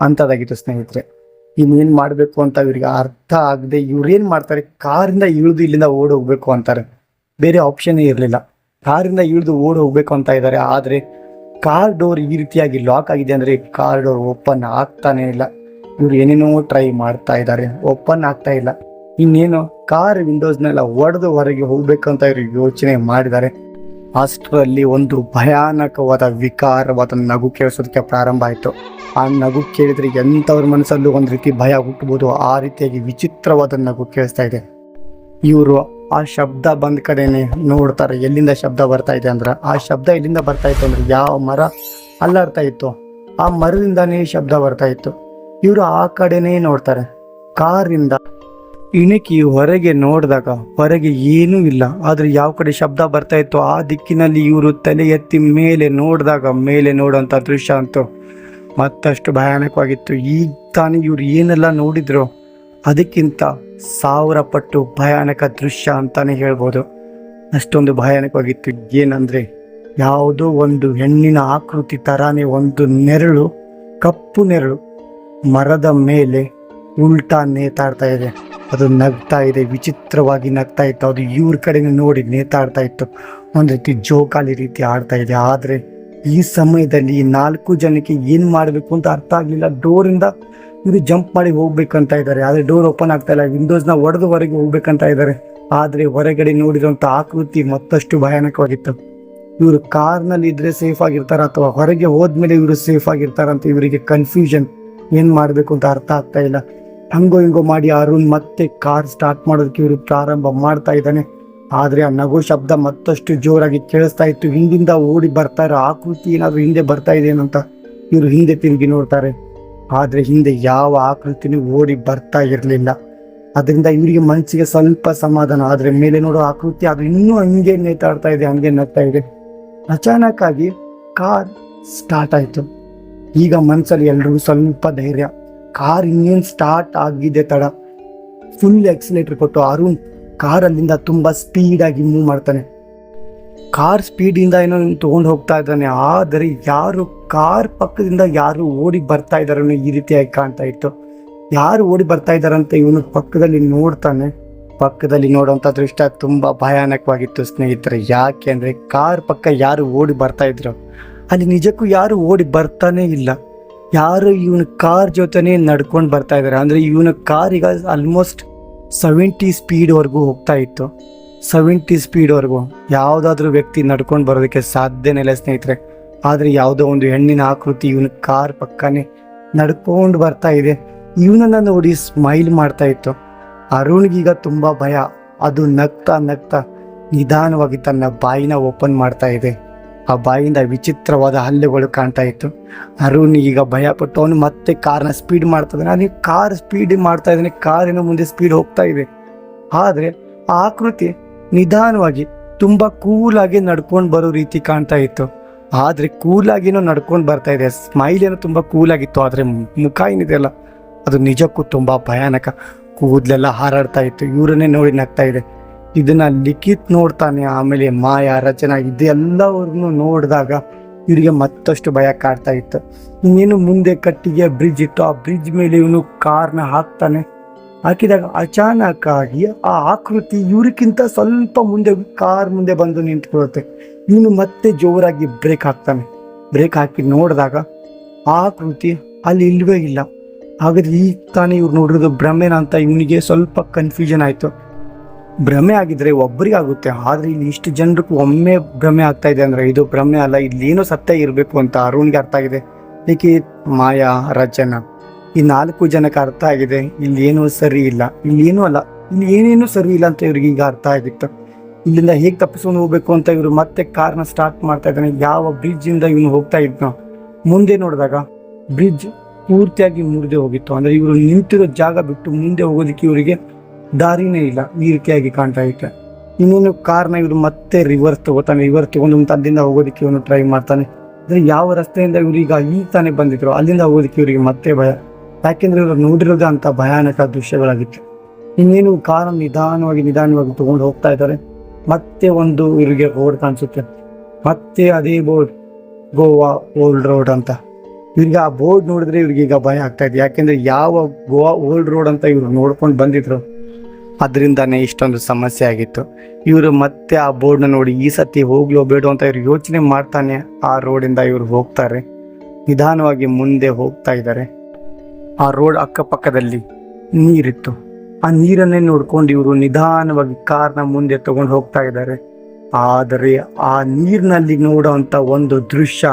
ಅಂತದಾಗಿತ್ತು ಸ್ನೇಹಿತರೆ. ಇನ್ನೇನ್ ಮಾಡಬೇಕು ಅಂತ ಇವ್ರಿಗೆ ಅರ್ಥ ಆಗದೆ ಇವ್ರೇನು ಮಾಡ್ತಾರೆ? ಕಾರಿಂದ ಇಳಿದು ಇಲ್ಲಿಂದ ಓಡ್ ಹೋಗ್ಬೇಕು ಅಂತಾರೆ. ಬೇರೆ ಆಪ್ಷನ್ ಇರಲಿಲ್ಲ. ಕಾರಿಂದ ಇಳಿದು ಓಡ್ ಹೋಗ್ಬೇಕು ಅಂತ ಇದ್ದಾರೆ ಆದ್ರೆ ಕಾರ್ ಡೋರ್ ಈ ರೀತಿಯಾಗಿ ಲಾಕ್ ಆಗಿದೆ ಅಂದ್ರೆ ಕಾರ್ ಡೋರ್ ಓಪನ್ ಆಗ್ತಾನೆ ಇಲ್ಲ. ಇವ್ರು ಏನೇನೋ ಟ್ರೈ ಮಾಡ್ತಾ ಇದ್ದಾರೆ ಓಪನ್ ಆಗ್ತಾ ಇಲ್ಲ. ಇನ್ನೇನು? ಕಾರ್ ವಿಂಡೋಸ್ನೆಲ್ಲ ಒಡೆದು ಹೊರಗೆ ಹೋಗ್ಬೇಕಂತ ಇವ್ರು ಯೋಚನೆ ಮಾಡಿದ್ದಾರೆ. ಅಷ್ಟರಲ್ಲಿ ಒಂದು ಭಯಾನಕವಾದ ವಿಕಾರವಾದ ನಗು ಕೇಳಿಸೋದಕ್ಕೆ ಪ್ರಾರಂಭ ಆಯಿತು. ಆ ನಗು ಕೇಳಿದರೆ ಎಂಥವ್ರ ಮನಸ್ಸಲ್ಲೂ ಒಂದು ರೀತಿ ಭಯ ಹುಟ್ಟಬಹುದು ಆ ರೀತಿಯಾಗಿ ವಿಚಿತ್ರವಾದ ನಗು ಕೇಳಿಸ್ತಾ ಇದೆ. ಇವರು ಆ ಶಬ್ದ ಬಂದ ಕಡೆನೆ ನೋಡ್ತಾರೆ, ಎಲ್ಲಿಂದ ಶಬ್ದ ಬರ್ತಾ ಇದೆ ಅಂದ್ರೆ. ಆ ಶಬ್ದ ಎಲ್ಲಿಂದ ಬರ್ತಾ ಇತ್ತು ಅಂದ್ರೆ ಯಾವ ಮರ ಅಲ್ಲಾಡ್ತಾ ಇತ್ತು. ಆ ಮರದಿಂದಾನೇ ಶಬ್ದ ಬರ್ತಾ ಇತ್ತು. ಇವರು ಆ ಕಡೆನೇ ನೋಡ್ತಾರೆ. ಕಾರಿಂದ ಇಣಕಿ ಹೊರಗೆ ನೋಡಿದಾಗ ಹೊರಗೆ ಏನೂ ಇಲ್ಲ. ಆದ್ರೆ ಯಾವ ಕಡೆ ಶಬ್ದ ಬರ್ತಾ ಇತ್ತು ಆ ದಿಕ್ಕಿನಲ್ಲಿ ಇವರು ತಲೆ ಎತ್ತಿ ಮೇಲೆ ನೋಡಿದಾಗ ಮೇಲೆ ನೋಡುವಂತ ದೃಶ್ಯ ಅಂತೂ ಮತ್ತಷ್ಟು ಭಯಾನಕವಾಗಿತ್ತು. ಈಗ ತಾನೇ ಇವ್ರು ಏನೆಲ್ಲ ನೋಡಿದ್ರು ಅದಕ್ಕಿಂತ ಸಾವಿರ ಪಟ್ಟು ಭಯಾನಕ ದೃಶ್ಯ ಅಂತಾನೆ ಹೇಳ್ಬೋದು. ಅಷ್ಟೊಂದು ಭಯಾನಕವಾಗಿತ್ತು. ಏನಂದ್ರೆ ಯಾವುದೋ ಒಂದು ಹೆಣ್ಣಿನ ಆಕೃತಿ ತರಾನೇ ಒಂದು ನೆರಳು, ಕಪ್ಪು ನೆರಳು ಮರದ ಮೇಲೆ ಉಲ್ಟಾ ನೇತಾಡ್ತಾ ಇದೆ. ಅದು ನಗ್ತಾ ಇದೆ, ವಿಚಿತ್ರವಾಗಿ ನಗ್ತಾ ಇತ್ತು. ಅದು ಇವ್ರ ಕಡೆನೇ ನೋಡಿ ನೇತಾಡ್ತಾ ಇತ್ತು. ಒಂದು ರೀತಿ ಜೋಕಾಲಿ ರೀತಿ ಆಡ್ತಾ ಇದೆ. ಆದರೆ ಈ ಸಮಯದಲ್ಲಿ ನಾಲ್ಕು ಜನಕ್ಕೆ ಏನು ಮಾಡಬೇಕು ಅಂತ ಅರ್ಥ ಆಗಲಿಲ್ಲ. ಡೋರಿಂದ ಇವರು ಜಂಪ್ ಮಾಡಿ ಹೋಗ್ಬೇಕಂತ ಇದ್ದಾರೆ. ಆದರೆ ಡೋರ್ ಓಪನ್ ಆಗ್ತಾ ಇಲ್ಲ. ವಿಂಡೋಸ್ನ ಒಡೆದು ಹೊರಗೆ ಹೋಗ್ಬೇಕಂತ ಇದ್ದಾರೆ. ಆದರೆ ಹೊರಗಡೆ ನೋಡಿರುವಂಥ ಆಕೃತಿ ಮತ್ತಷ್ಟು ಭಯಾನಕವಾಗಿತ್ತು. ಇವರು ಕಾರ್ನಲ್ಲಿ ಇದ್ರೆ ಸೇಫ್ ಆಗಿರ್ತಾರ ಅಥವಾ ಹೊರಗೆ ಹೋದ್ಮೇಲೆ ಇವರು ಸೇಫ್ ಆಗಿರ್ತಾರ ಅಂತ ಇವರಿಗೆ ಕನ್ಫ್ಯೂಷನ್ ಏನು ಮಾಡಬೇಕು ಅಂತ ಅರ್ಥ ಆಗ್ತಾ ಇಲ್ಲ. ಹಂಗೋ ಹಿಂಗೋ ಮಾಡಿ ಅರುಣ್ ಮತ್ತೆ ಕಾರ್ ಸ್ಟಾರ್ಟ್ ಮಾಡೋದಕ್ಕೆ ಇವರು ಪ್ರಾರಂಭ ಮಾಡ್ತಾ ಇದ್ದಾನೆ. ಆದರೆ ಆ ನಗು ಶಬ್ದ ಮತ್ತಷ್ಟು ಜೋರಾಗಿ ಕೇಳಿಸ್ತಾ ಇತ್ತು. ಹಿಂದಿಂದ ಓಡಿ ಬರ್ತಾ ಇರೋ ಆಕೃತಿ ಏನಾದರೂ ಹಿಂದೆ ಬರ್ತಾ ಇದೆ ಅಂತ ಇವರು ಹಿಂದೆ ತಿರುಗಿ ನೋಡ್ತಾರೆ. ಆದರೆ ಹಿಂದೆ ಯಾವ ಆಕೃತಿನೂ ಓಡಿ ಬರ್ತಾ ಇರಲಿಲ್ಲ. ಅದರಿಂದ ಇವರಿಗೆ ಮನಸ್ಸಿಗೆ ಸ್ವಲ್ಪ ಸಮಾಧಾನ. ಆದರೆ ಮೇಲೆ ನೋಡೋ ಆಕೃತಿ ಅದು ಇನ್ನೂ ಹಂಗೆ ನೇತಾಡ್ತಾ ಇದೆ, ಹಂಗೆ ನಗ್ತಾ ಇದೆ. ಅಚಾನಕ್ ಆಗಿ ಕಾರ್ ಸ್ಟಾರ್ಟ್ ಆಯ್ತು. ಈಗ ಮನಸ್ಸಲ್ಲಿ ಎಲ್ರಿಗೂ ಸ್ವಲ್ಪ ಧೈರ್ಯ. ಕಾರ್ ಇನ್ನೇನು ಸ್ಟಾರ್ಟ್ ಆಗಿದೆ ತಡ. ಫುಲ್ ಎಕ್ಸಿಲೇಟರ್ ಕೊಟ್ಟು ಅರುಣ್ ಕಾರ್ ಅಲ್ಲಿಂದ ತುಂಬಾ ಸ್ಪೀಡ್ ಆಗಿ ಮೂವ್ ಮಾಡ್ತಾನೆ. ಕಾರ್ ಸ್ಪೀಡಿಂದ ಏನೋ ತಗೊಂಡು ಹೋಗ್ತಾ ಇದ್ದಾನೆ. ಆದರೆ ಯಾರು ಕಾರ್ ಪಕ್ಕದಿಂದ ಯಾರು ಓಡಿ ಬರ್ತಾ ಇದ್ದಾರೋ ಈ ರೀತಿಯಾಗಿ ಕಾಣ್ತಾ ಇತ್ತು. ಯಾರು ಓಡಿ ಬರ್ತಾ ಇದ್ದಾರಂತ ಇವನು ಪಕ್ಕದಲ್ಲಿ ನೋಡ್ತಾನೆ. ಪಕ್ಕದಲ್ಲಿ ನೋಡುವಂಥ ದೃಷ್ಟ ತುಂಬಾ ಭಯಾನಕವಾಗಿತ್ತು ಸ್ನೇಹಿತರೆ. ಯಾಕೆ ಅಂದರೆ ಕಾರ್ ಪಕ್ಕ ಯಾರು ಓಡಿ ಬರ್ತಾ ಇದ್ರು? ಅಲ್ಲಿ ನಿಜಕ್ಕೂ ಯಾರು ಓಡಿ ಬರ್ತಾನೆ ಇಲ್ಲ. ಯಾರು ಇವನ ಕಾರ್ ಜೊತೆನೆ ನಡ್ಕೊಂಡು ಬರ್ತಾ ಇದ್ದಾರೆ? ಅಂದ್ರೆ ಇವನ ಕಾರ್ ಈಗ ಆಲ್ಮೋಸ್ಟ್ ಸೆವೆಂಟಿ ಸ್ಪೀಡ್ವರೆಗೂ ಹೋಗ್ತಾ ಇತ್ತು. ಸೆವೆಂಟಿ ಸ್ಪೀಡ್ವರೆಗೂ ಯಾವುದಾದ್ರೂ ವ್ಯಕ್ತಿ ನಡ್ಕೊಂಡು ಬರೋದಕ್ಕೆ ಸಾಧ್ಯನೇ ಇಲ್ಲ ಸ್ನೇಹಿತರೆ. ಆದರೆ ಯಾವುದೋ ಒಂದು ಹೆಣ್ಣಿನ ಆಕೃತಿ ಇವನ ಕಾರ್ ಪಕ್ಕನೇ ನಡ್ಕೊಂಡು ಬರ್ತಾ ಇದೆ. ಇವನನ್ನ ನೋಡಿ ಸ್ಮೈಲ್ ಮಾಡ್ತಾ ಇತ್ತು. ಅರುಣ್ಗೀಗ ತುಂಬಾ ಭಯ. ಅದು ನಗ್ತಾ ನಗ್ತಾ ನಿಧಾನವಾಗಿ ತನ್ನ ಬಾಯಿನ ಓಪನ್ ಮಾಡ್ತಾ ಇದೆ. ಆ ಬಾಯಿಂದ ವಿಚಿತ್ರವಾದ ಹಲ್ಲೆಗಳು ಕಾಣ್ತಾ ಇತ್ತು. ಅರುಣ್ ಈಗ ಭಯ ಪಟ್ಟು ಅವನು ಮತ್ತೆ ಕಾರ್ನ ಸ್ಪೀಡ್ ಮಾಡ್ತಾ ಇದ್ದಾನೆ ಅಲ್ಲಿ ಕಾರ್ ಸ್ಪೀಡ್ ಮಾಡ್ತಾ ಇದ್ದಾನೆ ಕಾರಿನ ಮುಂದೆ ಸ್ಪೀಡ್ ಹೋಗ್ತಾ ಇದೆ. ಆದರೆ ಆ ಆಕೃತಿ ನಿಧಾನವಾಗಿ ತುಂಬಾ ಕೂಲ್ ಆಗಿ ನಡ್ಕೊಂಡು ಬರೋ ರೀತಿ ಕಾಣ್ತಾ ಇತ್ತು. ಆದ್ರೆ ಕೂಲ್ ಆಗಿನೂ ನಡ್ಕೊಂಡು ಬರ್ತಾ ಇದೆ. ಸ್ಮೈಲ್ ಏನೋ ತುಂಬಾ ಕೂಲ್ ಆಗಿತ್ತು, ಆದ್ರೆ ಮುಖ ಏನಿದೆಯಲ್ಲ ಅದು ನಿಜಕ್ಕೂ ತುಂಬಾ ಭಯಾನಕ. ಕೂದಲೆಲ್ಲ ಹಾರಾಡ್ತಾ ಇತ್ತು. ಇವರನ್ನೇ ನೋಡಿ ನಗ್ತಾ ಇದೆ. ಇದನ್ನ ಲಿಖಿತ್ ನೋಡ್ತಾನೆ, ಆಮೇಲೆ ಮಾಯಾ, ರಚನಾ ಇದೆಲ್ಲವರ್ಗೂ ನೋಡಿದಾಗ ಇವರಿಗೆ ಮತ್ತಷ್ಟು ಭಯ ಕಾಡ್ತಾ ಇತ್ತು. ಇನ್ನೇನು ಮುಂದೆ ಕಟ್ಟಿಗೆ ಬ್ರಿಡ್ಜ್ ಇತ್ತು, ಆ ಬ್ರಿಡ್ಜ್ ಮೇಲೆ ಇವನು ಕಾರ್ನ ಹಾಕ್ತಾನೆ. ಹಾಕಿದಾಗ ಅಚಾನಕ್ ಆಗಿ ಆ ಆಕೃತಿ ಇವ್ರಿಗಿಂತ ಸ್ವಲ್ಪ ಮುಂದೆ ಕಾರ್ ಮುಂದೆ ಬಂದು ನಿಂತ್ಕೊಳ್ಳುತ್ತೆ. ಇವನು ಮತ್ತೆ ಜೋರಾಗಿ ಬ್ರೇಕ್ ಹಾಕ್ತಾನೆ. ಬ್ರೇಕ್ ಹಾಕಿ ನೋಡಿದಾಗ ಆಕೃತಿ ಅಲ್ಲಿ ಇಲ್ವೇ ಇಲ್ಲ. ಹಾಗಾದ್ರೆ ಈಗ ತಾನೇ ಇವ್ರು ನೋಡಿರೋದು ಭ್ರಮೇನ ಅಂತ ಇವನಿಗೆ ಸ್ವಲ್ಪ ಕನ್ಫ್ಯೂಷನ್ ಆಯ್ತು. ಭ್ರಮೆ ಆಗಿದ್ರೆ ಒಬ್ಬರಿಗೆ ಆಗುತ್ತೆ. ಆದ್ರೆ ಇಲ್ಲಿ ಇಷ್ಟು ಜನರಿಗೂ ಒಮ್ಮೆ ಭ್ರಮೆ ಆಗ್ತಾ ಇದೆ ಅಂದ್ರೆ ಇದು ಭ್ರಮೆ ಅಲ್ಲ ಇಲ್ಲಿ ಏನೋ ಸತ್ಯ ಇರಬೇಕು ಅಂತ ಅರುಣ್ಗೆ ಅರ್ಥ ಆಗಿದೆ. ಏಕೆ? ಮಾಯಾ, ರಚನಾ. ಈ ನಾಲ್ಕು ಜನಕ್ಕೆ ಅರ್ಥ ಆಗಿದೆ. ಇಲ್ಲಿ ಏನೂ ಸರಿ ಇಲ್ಲ. ಇಲ್ಲಿ ಏನೂ ಅಲ್ಲ. ಇಲ್ಲಿ ಏನೇನು ಸರಿ ಇಲ್ಲ ಅಂತ ಇವ್ರಿಗೆ ಈಗ ಅರ್ಥ ಆಗಿತ್ತು. ಇಲ್ಲಿಂದ ಹೇಗೆ ತಪ್ಪಿಸ್ಕೊಂಡು ಹೋಗ್ಬೇಕು ಅಂತ ಇವರು ಮತ್ತೆ ಕಾರ್ನ ಸ್ಟಾರ್ಟ್ ಮಾಡ್ತಾ ಇದ್ದಾನೆ. ಯಾವ ಬ್ರಿಡ್ಜ್ ಇಂದ ಇವನು ಹೋಗ್ತಾ ಇದ್ನೋ. ಮುಂದೆ ನೋಡಿದಾಗ ಬ್ರಿಡ್ಜ್ ಪೂರ್ತಿಯಾಗಿ ಮುರಿದೇ ಹೋಗಿತ್ತು. ಅಂದ್ರೆ ಇವರು ನಿಂತಿರೋ ಜಾಗ ಬಿಟ್ಟು ಮುಂದೆ ಹೋಗೋದಕ್ಕೆ ಇವರಿಗೆ ದಾರಿನೇ ಇಲ್ಲ ಈ ರೀತಿಯಾಗಿ ಕಾಣ್ತಾ ಇತ್ತು ಇನ್ನೇನು ಕಾರ್ನ ಇವರು ಮತ್ತೆ ರಿವರ್ಸ್ ತಗೋತಾನೆ ರಿವರ್ಸ್ ತಗೊಂಡು ಅಲ್ಲಿಂದ ಹೋಗೋದಕ್ಕೆ ಇವನು ಟ್ರೈ ಮಾಡ್ತಾನೆ. ಅಂದ್ರೆ ಯಾವ ರಸ್ತೆಯಿಂದ ಇವರು ಈಗ ತಾನೇ ಬಂದಿದ್ರು, ಅಲ್ಲಿಂದ ಹೋಗೋದಕ್ಕೆ ಇವರಿಗೆ ಮತ್ತೆ ಭಯ. ಯಾಕೆಂದ್ರೆ ಇವರು ನೋಡಿರೋದೇ ಅಂತ ಭಯಾನಕ ದೃಶ್ಯಗಳಾಗಿತ್ತು. ಇನ್ನೇನು ಕಾರ್ ನಿಧಾನವಾಗಿ ನಿಧಾನವಾಗಿ ತಗೊಂಡು ಹೋಗ್ತಾ ಇದ್ದಾರೆ. ಮತ್ತೆ ಒಂದು ಇವರಿಗೆ ರೋಡ್ ಕಾಣಿಸುತ್ತೆ. ಮತ್ತೆ ಅದೇ ಬೋರ್ಡ್, ಗೋವಾ ಓಲ್ಡ್ ರೋಡ್ ಅಂತ. ಇವ್ರಿಗೆ ಆ ಬೋರ್ಡ್ ನೋಡಿದ್ರೆ ಇವ್ರಿಗೆ ಈಗ ಭಯ ಆಗ್ತಾ ಇದೆ. ಯಾಕೆಂದ್ರೆ ಯಾವ ಗೋವಾ ಓಲ್ಡ್ ರೋಡ್ ಅಂತ ಇವ್ರು ನೋಡ್ಕೊಂಡು ಬಂದಿದ್ರು ಅದರಿಂದಾನೇ ಇಷ್ಟೊಂದು ಸಮಸ್ಯೆ ಆಗಿತ್ತು. ಇವರು ಮತ್ತೆ ಆ ಬೋರ್ಡ್ನ ನೋಡಿ ಈ ಸತಿ ಹೋಗ್ಲೋ ಬೇಡೋ ಅಂತ ಇವ್ರು ಯೋಚನೆ ಮಾಡ್ತಾನೆ ಆ ರೋಡಿಂದ ಇವರು ಹೋಗ್ತಾರೆ. ನಿಧಾನವಾಗಿ ಮುಂದೆ ಹೋಗ್ತಾ ಇದ್ದಾರೆ. ಆ ರೋಡ್ ಅಕ್ಕಪಕ್ಕದಲ್ಲಿ ನೀರಿತ್ತು. ಆ ನೀರನ್ನೇ ನೋಡ್ಕೊಂಡು ಇವರು ನಿಧಾನವಾಗಿ ಕಾರ್ನ ಮುಂದೆ ತಗೊಂಡು ಹೋಗ್ತಾ ಇದ್ದಾರೆ. ಆದರೆ ಆ ನೀರಿನಲ್ಲಿ ನೋಡುವಂತ ಒಂದು ದೃಶ್ಯ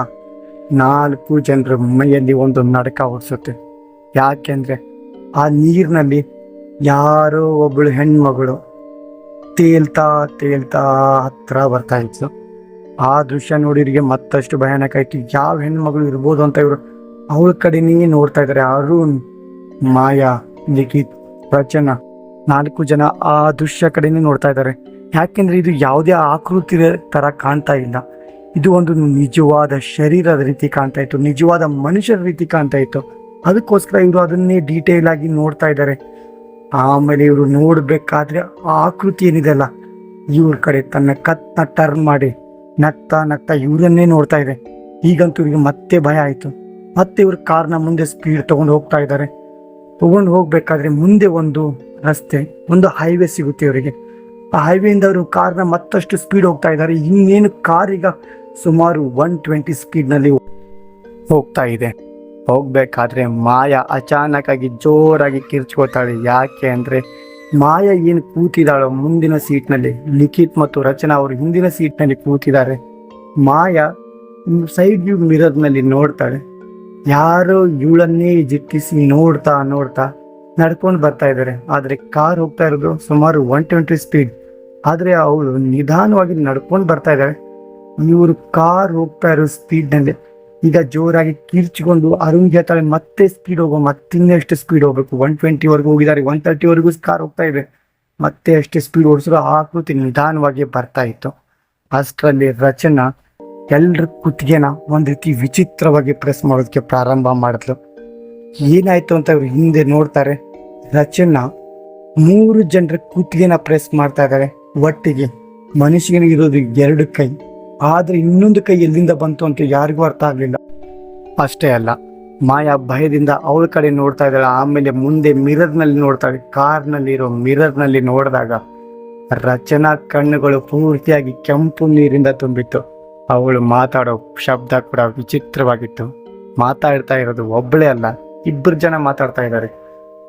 ನಾಲ್ಕು ಜನರ ಮೈಯಲ್ಲಿ ಒಂದು ನಡಕ ಓಡಿಸುತ್ತೆ ಯಾಕೆಂದ್ರೆ ಆ ನೀರಿನಲ್ಲಿ ಯಾರೋ ಒಬ್ಬಳು ಹೆಣ್ಮಗಳು ತೇಲ್ತಾ ತೇಲ್ತಾ ಹತ್ರ ಬರ್ತಾ ಇತ್ತು ಆ ದೃಶ್ಯ ನೋಡಿರಿಗೆ ಮತ್ತಷ್ಟು ಭಯಾನಕ ಆಯ್ತು. ಯಾವ ಹೆಣ್ಮಗಳು ಇರ್ಬೋದು ಅಂತ ಇವರು ಅವಳ ಕಡೆನೇ ನೋಡ್ತಾ ಇದ್ದಾರೆ ಅರುಣ್, ಮಾಯಾ, ಲಿಖಿತ್ ಪ್ರಚನ ನಾಲ್ಕು ಜನ ಆ ದೃಶ್ಯ ಕಡೆನೇ ನೋಡ್ತಾ ಇದ್ದಾರೆ ಯಾಕೆಂದ್ರೆ ಇದು ಯಾವುದೇ ಆಕೃತಿ ತರ ಕಾಣ್ತಾ ಇಲ್ಲ. ಇದು ಒಂದು ನಿಜವಾದ ಶರೀರದ ರೀತಿ ಕಾಣ್ತಾ ಇತ್ತು. ನಿಜವಾದ ಮನುಷ್ಯರ ರೀತಿ ಕಾಣ್ತಾ ಇತ್ತು. ಅದಕ್ಕೋಸ್ಕರ ಇವರು ಅದನ್ನೇ ಡೀಟೇಲ್ ಆಗಿ ನೋಡ್ತಾ ಇದ್ದಾರೆ ಆಮೇಲೆ ಇವರು ನೋಡಬೇಕಾದ್ರೆ ಆಕೃತಿ ಏನಿದೆ ಅಲ್ಲ ಇವ್ರ ಕಡೆ ತನ್ನ ಕತ್ನ ಟರ್ನ್ ಮಾಡಿ ನಗ್ತಾ ನಗ್ತಾ ಇವರನ್ನೇ ನೋಡ್ತಾ ಇದೆ. ಈಗಂತೂ ಇವ್ರಿಗೆ ಮತ್ತೆ ಭಯ ಆಯಿತು. ಮತ್ತೆ ಇವ್ರ ಕಾರ್ನ ಮುಂದೆ ಸ್ಪೀಡ್ ತಗೊಂಡು ಹೋಗ್ತಾ ಇದ್ದಾರೆ ತಗೊಂಡು ಹೋಗಬೇಕಾದ್ರೆ ಮುಂದೆ ಒಂದು ರಸ್ತೆ, ಒಂದು ಹೈವೇ ಸಿಗುತ್ತೆ ಇವರಿಗೆ. ಆ ಹೈವೇಯಿಂದ ಅವರು ಕಾರ್ನ ಮತ್ತಷ್ಟು ಸ್ಪೀಡ್ ಹೋಗ್ತಾ ಇದ್ದಾರೆ ಇನ್ನೇನು ಕಾರ್ ಈಗ ಸುಮಾರು ಒನ್ ಟ್ವೆಂಟಿ ಸ್ಪೀಡ್ನಲ್ಲಿ ಹೋಗ್ತಾ ಇದೆ. ಹೋಗ್ಬೇಕಾದ್ರೆ ಮಾಯ ಅಚಾನಕ್ ಆಗಿ ಜೋರಾಗಿ ಕಿರ್ಚ್ಕೋತಾಳೆ. ಯಾಕೆ ಅಂದರೆ ಮಾಯ ಏನು ಕೂತಿದ್ದಾಳೋ ಮುಂದಿನ ಸೀಟ್ನಲ್ಲಿ. ಲಿಖಿತ್ ಮತ್ತು ರಚನಾ ಅವರು ಹಿಂದಿನ ಸೀಟ್ನಲ್ಲಿ ಕೂತಿದ್ದಾರೆ. ಮಾಯ ಸೈಡ್ ವ್ಯೂ ಮಿರರ್ನಲ್ಲಿ ನೋಡ್ತಾಳೆ. ಯಾರೋ ಇವಳನ್ನೇ ಜಿಟ್ಟಿಸಿ ನೋಡ್ತಾ ನೋಡ್ತಾ ನಡ್ಕೊಂಡು ಬರ್ತಾ ಇದ್ದಾರೆ. ಆದ್ರೆ ಕಾರ್ ಹೋಗ್ತಾ ಇರೋದು ಸುಮಾರು ಒನ್ ಟ್ವೆಂಟಿ ಸ್ಪೀಡ್. ಆದ್ರೆ ಅವಳು ನಿಧಾನವಾಗಿ ನಡ್ಕೊಂಡು ಬರ್ತಾ ಇದ್ದಾಳೆ. ಇವರು ಕಾರ್ ಹೋಗ್ತಾ ಇರೋ ಸ್ಪೀಡ್ನಲ್ಲಿ ಈಗ ಜೋರಾಗಿ ಕಿರ್ಚಿಕೊಂಡು ಅರುಣ್ ಹೇಳ್ತಾಳೆ ಮತ್ತೆ ಸ್ಪೀಡ್ ಹೋಗೋ ಮತ್ತಿನ್ನೆಷ್ಟು ಸ್ಪೀಡ್ ಹೋಗ್ಬೇಕು? ಒನ್ ಟ್ವೆಂಟಿ ವರ್ಗು ಹೋಗಿದ್ದಾರೆ ಒನ್ ತರ್ಟಿ ವರೆಗೂ ಕಾರ್ ಹೋಗ್ತಾ ಇದೆ. ಮತ್ತೆ ಅಷ್ಟೇ ಸ್ಪೀಡ್ ಓಡಿಸಿದ್ರು ಆಕೃತಿ ನಿಧಾನವಾಗಿ ಬರ್ತಾ ಇತ್ತು. ಅಷ್ಟರಲ್ಲಿ ರಚನಾ ಎಲ್ರ ಕುತ್ತಿಗೆನ ಒಂದು ರೀತಿ ವಿಚಿತ್ರವಾಗಿ ಪ್ರೆಸ್ ಮಾಡೋದಕ್ಕೆ ಪ್ರಾರಂಭ ಮಾಡಿದ್ಲು. ಏನಾಯ್ತು ಅಂತ ಇವ್ರು ಹಿಂದೆ ನೋಡ್ತಾರೆ. ರಚನಾ ಮೂರು ಜನರ ಕುತ್ತಿಗೆನ ಪ್ರೆಸ್ ಮಾಡ್ತಾ ಇದ್ದಾರೆ. ಒಟ್ಟಿಗೆ ಮನುಷ್ಯನಿಗೆ ಇರೋದು ಎರಡು ಕೈ. ಆದ್ರೆ ಇನ್ನೊಂದು ಕೈ ಎಲ್ಲಿಂದ ಬಂತು ಅಂತ ಯಾರಿಗೂ ಅರ್ಥ ಆಗ್ಲಿಲ್ಲ. ಅಷ್ಟೇ ಅಲ್ಲ, ಮಾಯಾ ಭಯದಿಂದ ಅವಳ ಕಡೆ ನೋಡ್ತಾ ಇದ್ದಾಳೆ. ಆಮೇಲೆ ಮುಂದೆ ಮಿರರ್ನಲ್ಲಿ ನೋಡ್ತಾಳೆ ಕಾರ್ನಲ್ಲಿ ಇರೋ ಮಿರರ್ನಲ್ಲಿ ನೋಡಿದಾಗ ರಚನಾ ಕಣ್ಣುಗಳು ಪೂರ್ತಿಯಾಗಿ ಕೆಂಪು ನೀರಿಂದ ತುಂಬಿತ್ತು. ಅವಳು ಮಾತಾಡೋ ಶಬ್ದ ಕೂಡ ವಿಚಿತ್ರವಾಗಿತ್ತು. ಮಾತಾಡ್ತಾ ಇರೋದು ಒಬ್ಬಳೇ ಅಲ್ಲ ಇಬ್ಬರು ಜನ ಮಾತಾಡ್ತಾ ಇದ್ದಾರೆ.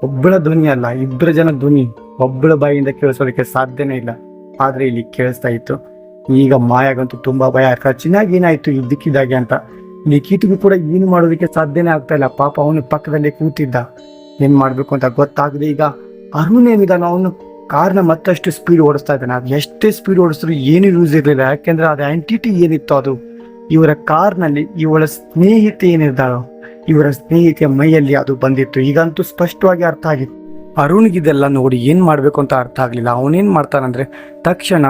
ಒಬ್ಬಳ ಧ್ವನಿ ಅಲ್ಲ ಇಬ್ಬರು ಜನ ಧ್ವನಿ. ಒಬ್ಬಳ ಬಾಯಿಯಿಂದ ಕೇಳಿಸೋದಕ್ಕೆ ಸಾಧ್ಯನೇ ಇಲ್ಲ. ಆದ್ರೆ ಇಲ್ಲಿ ಕೇಳಿಸ್ತಾ ಇತ್ತು. ಈಗ ಮಾಯಾಗಂತೂ ತುಂಬಾ ಭಯ. ರಚನಾಗಿ ಏನಾಯ್ತು ಇದ್ದಕ್ಕಿದ್ದಾಗೆ ಅಂತ. ನಿಖಿತ್ಗೂ ಕೂಡ ಏನು ಮಾಡೋದಕ್ಕೆ ಸಾಧ್ಯನೇ ಆಗ್ತಾ ಇಲ್ಲ. ಪಾಪ ಅವನು ಪಕ್ಕದಲ್ಲಿ ಕೂತಿದ್ದ. ಏನ್ ಮಾಡ್ಬೇಕು ಅಂತ ಗೊತ್ತಾಗದೆ ಈಗ ಅರುಣ್ ಏನಿದಾನ ಅವನು ಕಾರ್ನ ಮತ್ತಷ್ಟು ಸ್ಪೀಡ್ ಓಡಿಸ್ತಾ ಇದ್ದಾನೆ. ಅದು ಎಷ್ಟೇ ಸ್ಪೀಡ್ ಓಡಿಸಿದ್ರು ಏನು ಯೂಸ್ ಇರಲಿಲ್ಲ. ಯಾಕೆಂದ್ರೆ ಅದು ಆಂಟಿಟಿ ಏನಿತ್ತು ಅದು. ಇವರ ಕಾರ್ನಲ್ಲಿ ಇವಳ ಸ್ನೇಹಿತೆ ಏನಿದ್ದಾಳೋ, ಇವರ ಸ್ನೇಹಿತೆಯ ಮೈಯಲ್ಲಿ ಅದು ಬಂದಿತ್ತು. ಈಗಂತೂ ಸ್ಪಷ್ಟವಾಗಿ ಅರ್ಥ ಆಗಿತ್ತು. ಅರುಣ್ಗಿದೆಲ್ಲ ನೋಡಿ ಏನ್ ಮಾಡ್ಬೇಕು ಅಂತ ಅರ್ಥ ಆಗ್ಲಿಲ್ಲ. ಅವನೇನ್ ಮಾಡ್ತಾನಂದ್ರೆ ತಕ್ಷಣ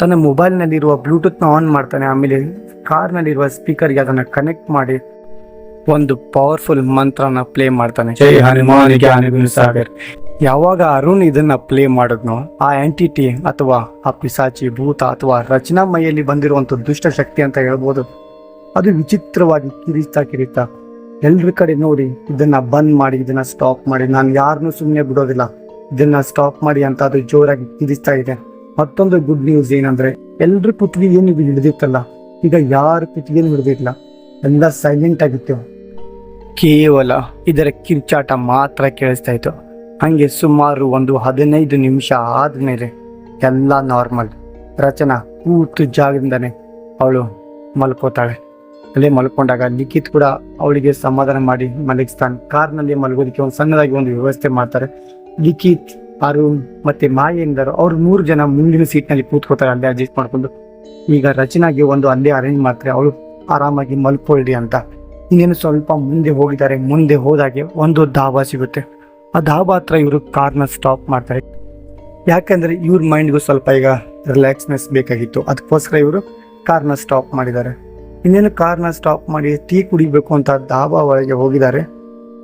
ತನ್ನ ಮೊಬೈಲ್ನಲ್ಲಿರುವ ಬ್ಲೂಟೂತ್ನ ಆನ್ ಮಾಡ್ತಾನೆ ಆಮೇಲೆ ಕಾರ್ನಲ್ಲಿರುವ ಸ್ಪೀಕರ್ಗೆ ಅದನ್ನ ಕನೆಕ್ಟ್ ಮಾಡಿ ಒಂದು ಪವರ್ಫುಲ್ ಮಂತ್ರನ ಪ್ಲೇ ಮಾಡ್ತಾನೆ. ಜೈ ಹನುಮಾನ್ ಜ್ಞಾನ ಸಾಗರ್. ಯಾವಾಗ ಅರುಣ್ ಇದನ್ನ ಪ್ಲೇ ಮಾಡಿದ್ನೋ ಆ ಆಂಟಿಟಿ ಅಥವಾ ಆ ಪಿಸಾಚಿ ಭೂತ ಅಥವಾ ರಚನಾ ಮೈಯಲ್ಲಿ ಬಂದಿರುವಂತ ದುಷ್ಟ ಶಕ್ತಿ ಅಂತ ಹೇಳ್ಬೋದು. ಅದು ವಿಚಿತ್ರವಾಗಿ ಕಿರಿತಾ ಕಿರಿತಾ ಎಲ್ರ ಕಡೆ ನೋಡಿ ಇದನ್ನ ಬಂದ್ ಮಾಡಿ ಇದನ್ನ ಸ್ಟಾಪ್ ಮಾಡಿ. ನಾನು ಯಾರನ್ನೂ ಸುಮ್ಮನೆ ಬಿಡೋದಿಲ್ಲ. ಇದನ್ನ ಸ್ಟಾಪ್ ಮಾಡಿ ಅಂತ ಅದು ಜೋರಾಗಿ ಕಿರಿಸ್ತಾ ಇದೆ. ಮತ್ತೊಂದು ಗುಡ್ ನ್ಯೂಸ್ ಏನಂದ್ರೆ, ಎಲ್ರ ಪೃಥ್ವಿ ಏನು ಹಿಡಿದಿತ್ತಲ್ಲ, ಈಗ ಯಾರ ಕುತ್ತಿಗೆನು ಹಿಡಿದಿಲ್ಲ, ಎಲ್ಲ ಸೈಲೆಂಟ್ ಆಗಿತ್ತು. ಕೇವಲ ಇದರ ಕಿರ್ಚಾಟ ಮಾತ್ರ ಕೇಳಿಸ್ತಾ ಇತ್ತು. ಹಂಗೆ ಸುಮಾರು ಒಂದು ಹದಿನೈದು ನಿಮಿಷ ಆದ್ಮೇಲೆ ಎಲ್ಲ ನಾರ್ಮಲ್ ರಚನಾ ಕೂತು ಜಾಗದಿಂದಾನೆ ಅವಳು ಮಲ್ಕೋತಾಳೆ. ಅಲ್ಲೇ ಮಲ್ಕೊಂಡಾಗ ಲಿಖಿತ್ ಕೂಡ ಅವಳಿಗೆ ಸಮಾಧಾನ ಮಾಡಿ ಮಲಗಿಸ್ತಾನೆ. ಕಾರ್ನಲ್ಲಿ ಮಲಗೋದಕ್ಕೆ ಒಂದು ಸಣ್ಣದಾಗಿ ಒಂದು ವ್ಯವಸ್ಥೆ ಮಾಡ್ತಾರೆ. ಲಿಖಿತ್ ಅರುಣ್ ಮತ್ತೆ ಮಾಯೇಂದರ್ ಅವ್ರು ಮೂರು ಜನ ಮುಂದಿನ ಸೀಟ್ನಲ್ಲಿ ಕೂತ್ಕೋತಾರೆ ಅಲ್ಲೇ ಅಡ್ಜಸ್ಟ್ ಮಾಡ್ಕೊಂಡು. ಈಗ ರಚನಾಗೆ ಒಂದು ಅಲ್ಲೇ ಅರೇಂಜ್ ಮಾಡ್ತಾರೆ. ಅವಳು ಆರಾಮಾಗಿ ಮಲ್ಕೊಳ್ಳಿ ಅಂತ. ಇನ್ನೇನು ಸ್ವಲ್ಪ ಮುಂದೆ ಹೋಗಿದ್ದಾರೆ. ಮುಂದೆ ಹೋದಾಗೆ ಒಂದು ಧಾಬಾ ಸಿಗುತ್ತೆ. ಆ ಧಾಬಾ ಹತ್ರ ಇವರು ಕಾರ್ನ ಸ್ಟಾಪ್ ಮಾಡ್ತಾರೆ. ಯಾಕಂದ್ರೆ ಇವ್ರ ಮೈಂಡ್ಗೂ ಸ್ವಲ್ಪ ಈಗ ರಿಲ್ಯಾಕ್ಸ್ನೆಸ್ ಬೇಕಾಗಿತ್ತು. ಅದಕ್ಕೋಸ್ಕರ ಇವರು ಕಾರ್ನ ಸ್ಟಾಪ್ ಮಾಡಿದ್ದಾರೆ. ಇನ್ನೇನು ಕಾರ್ನ ಸ್ಟಾಪ್ ಮಾಡಿ ಟೀ ಕುಡಿಬೇಕು ಅಂತ ಧಾಬಾ ಒಳಗೆ ಹೋಗಿದ್ದಾರೆ.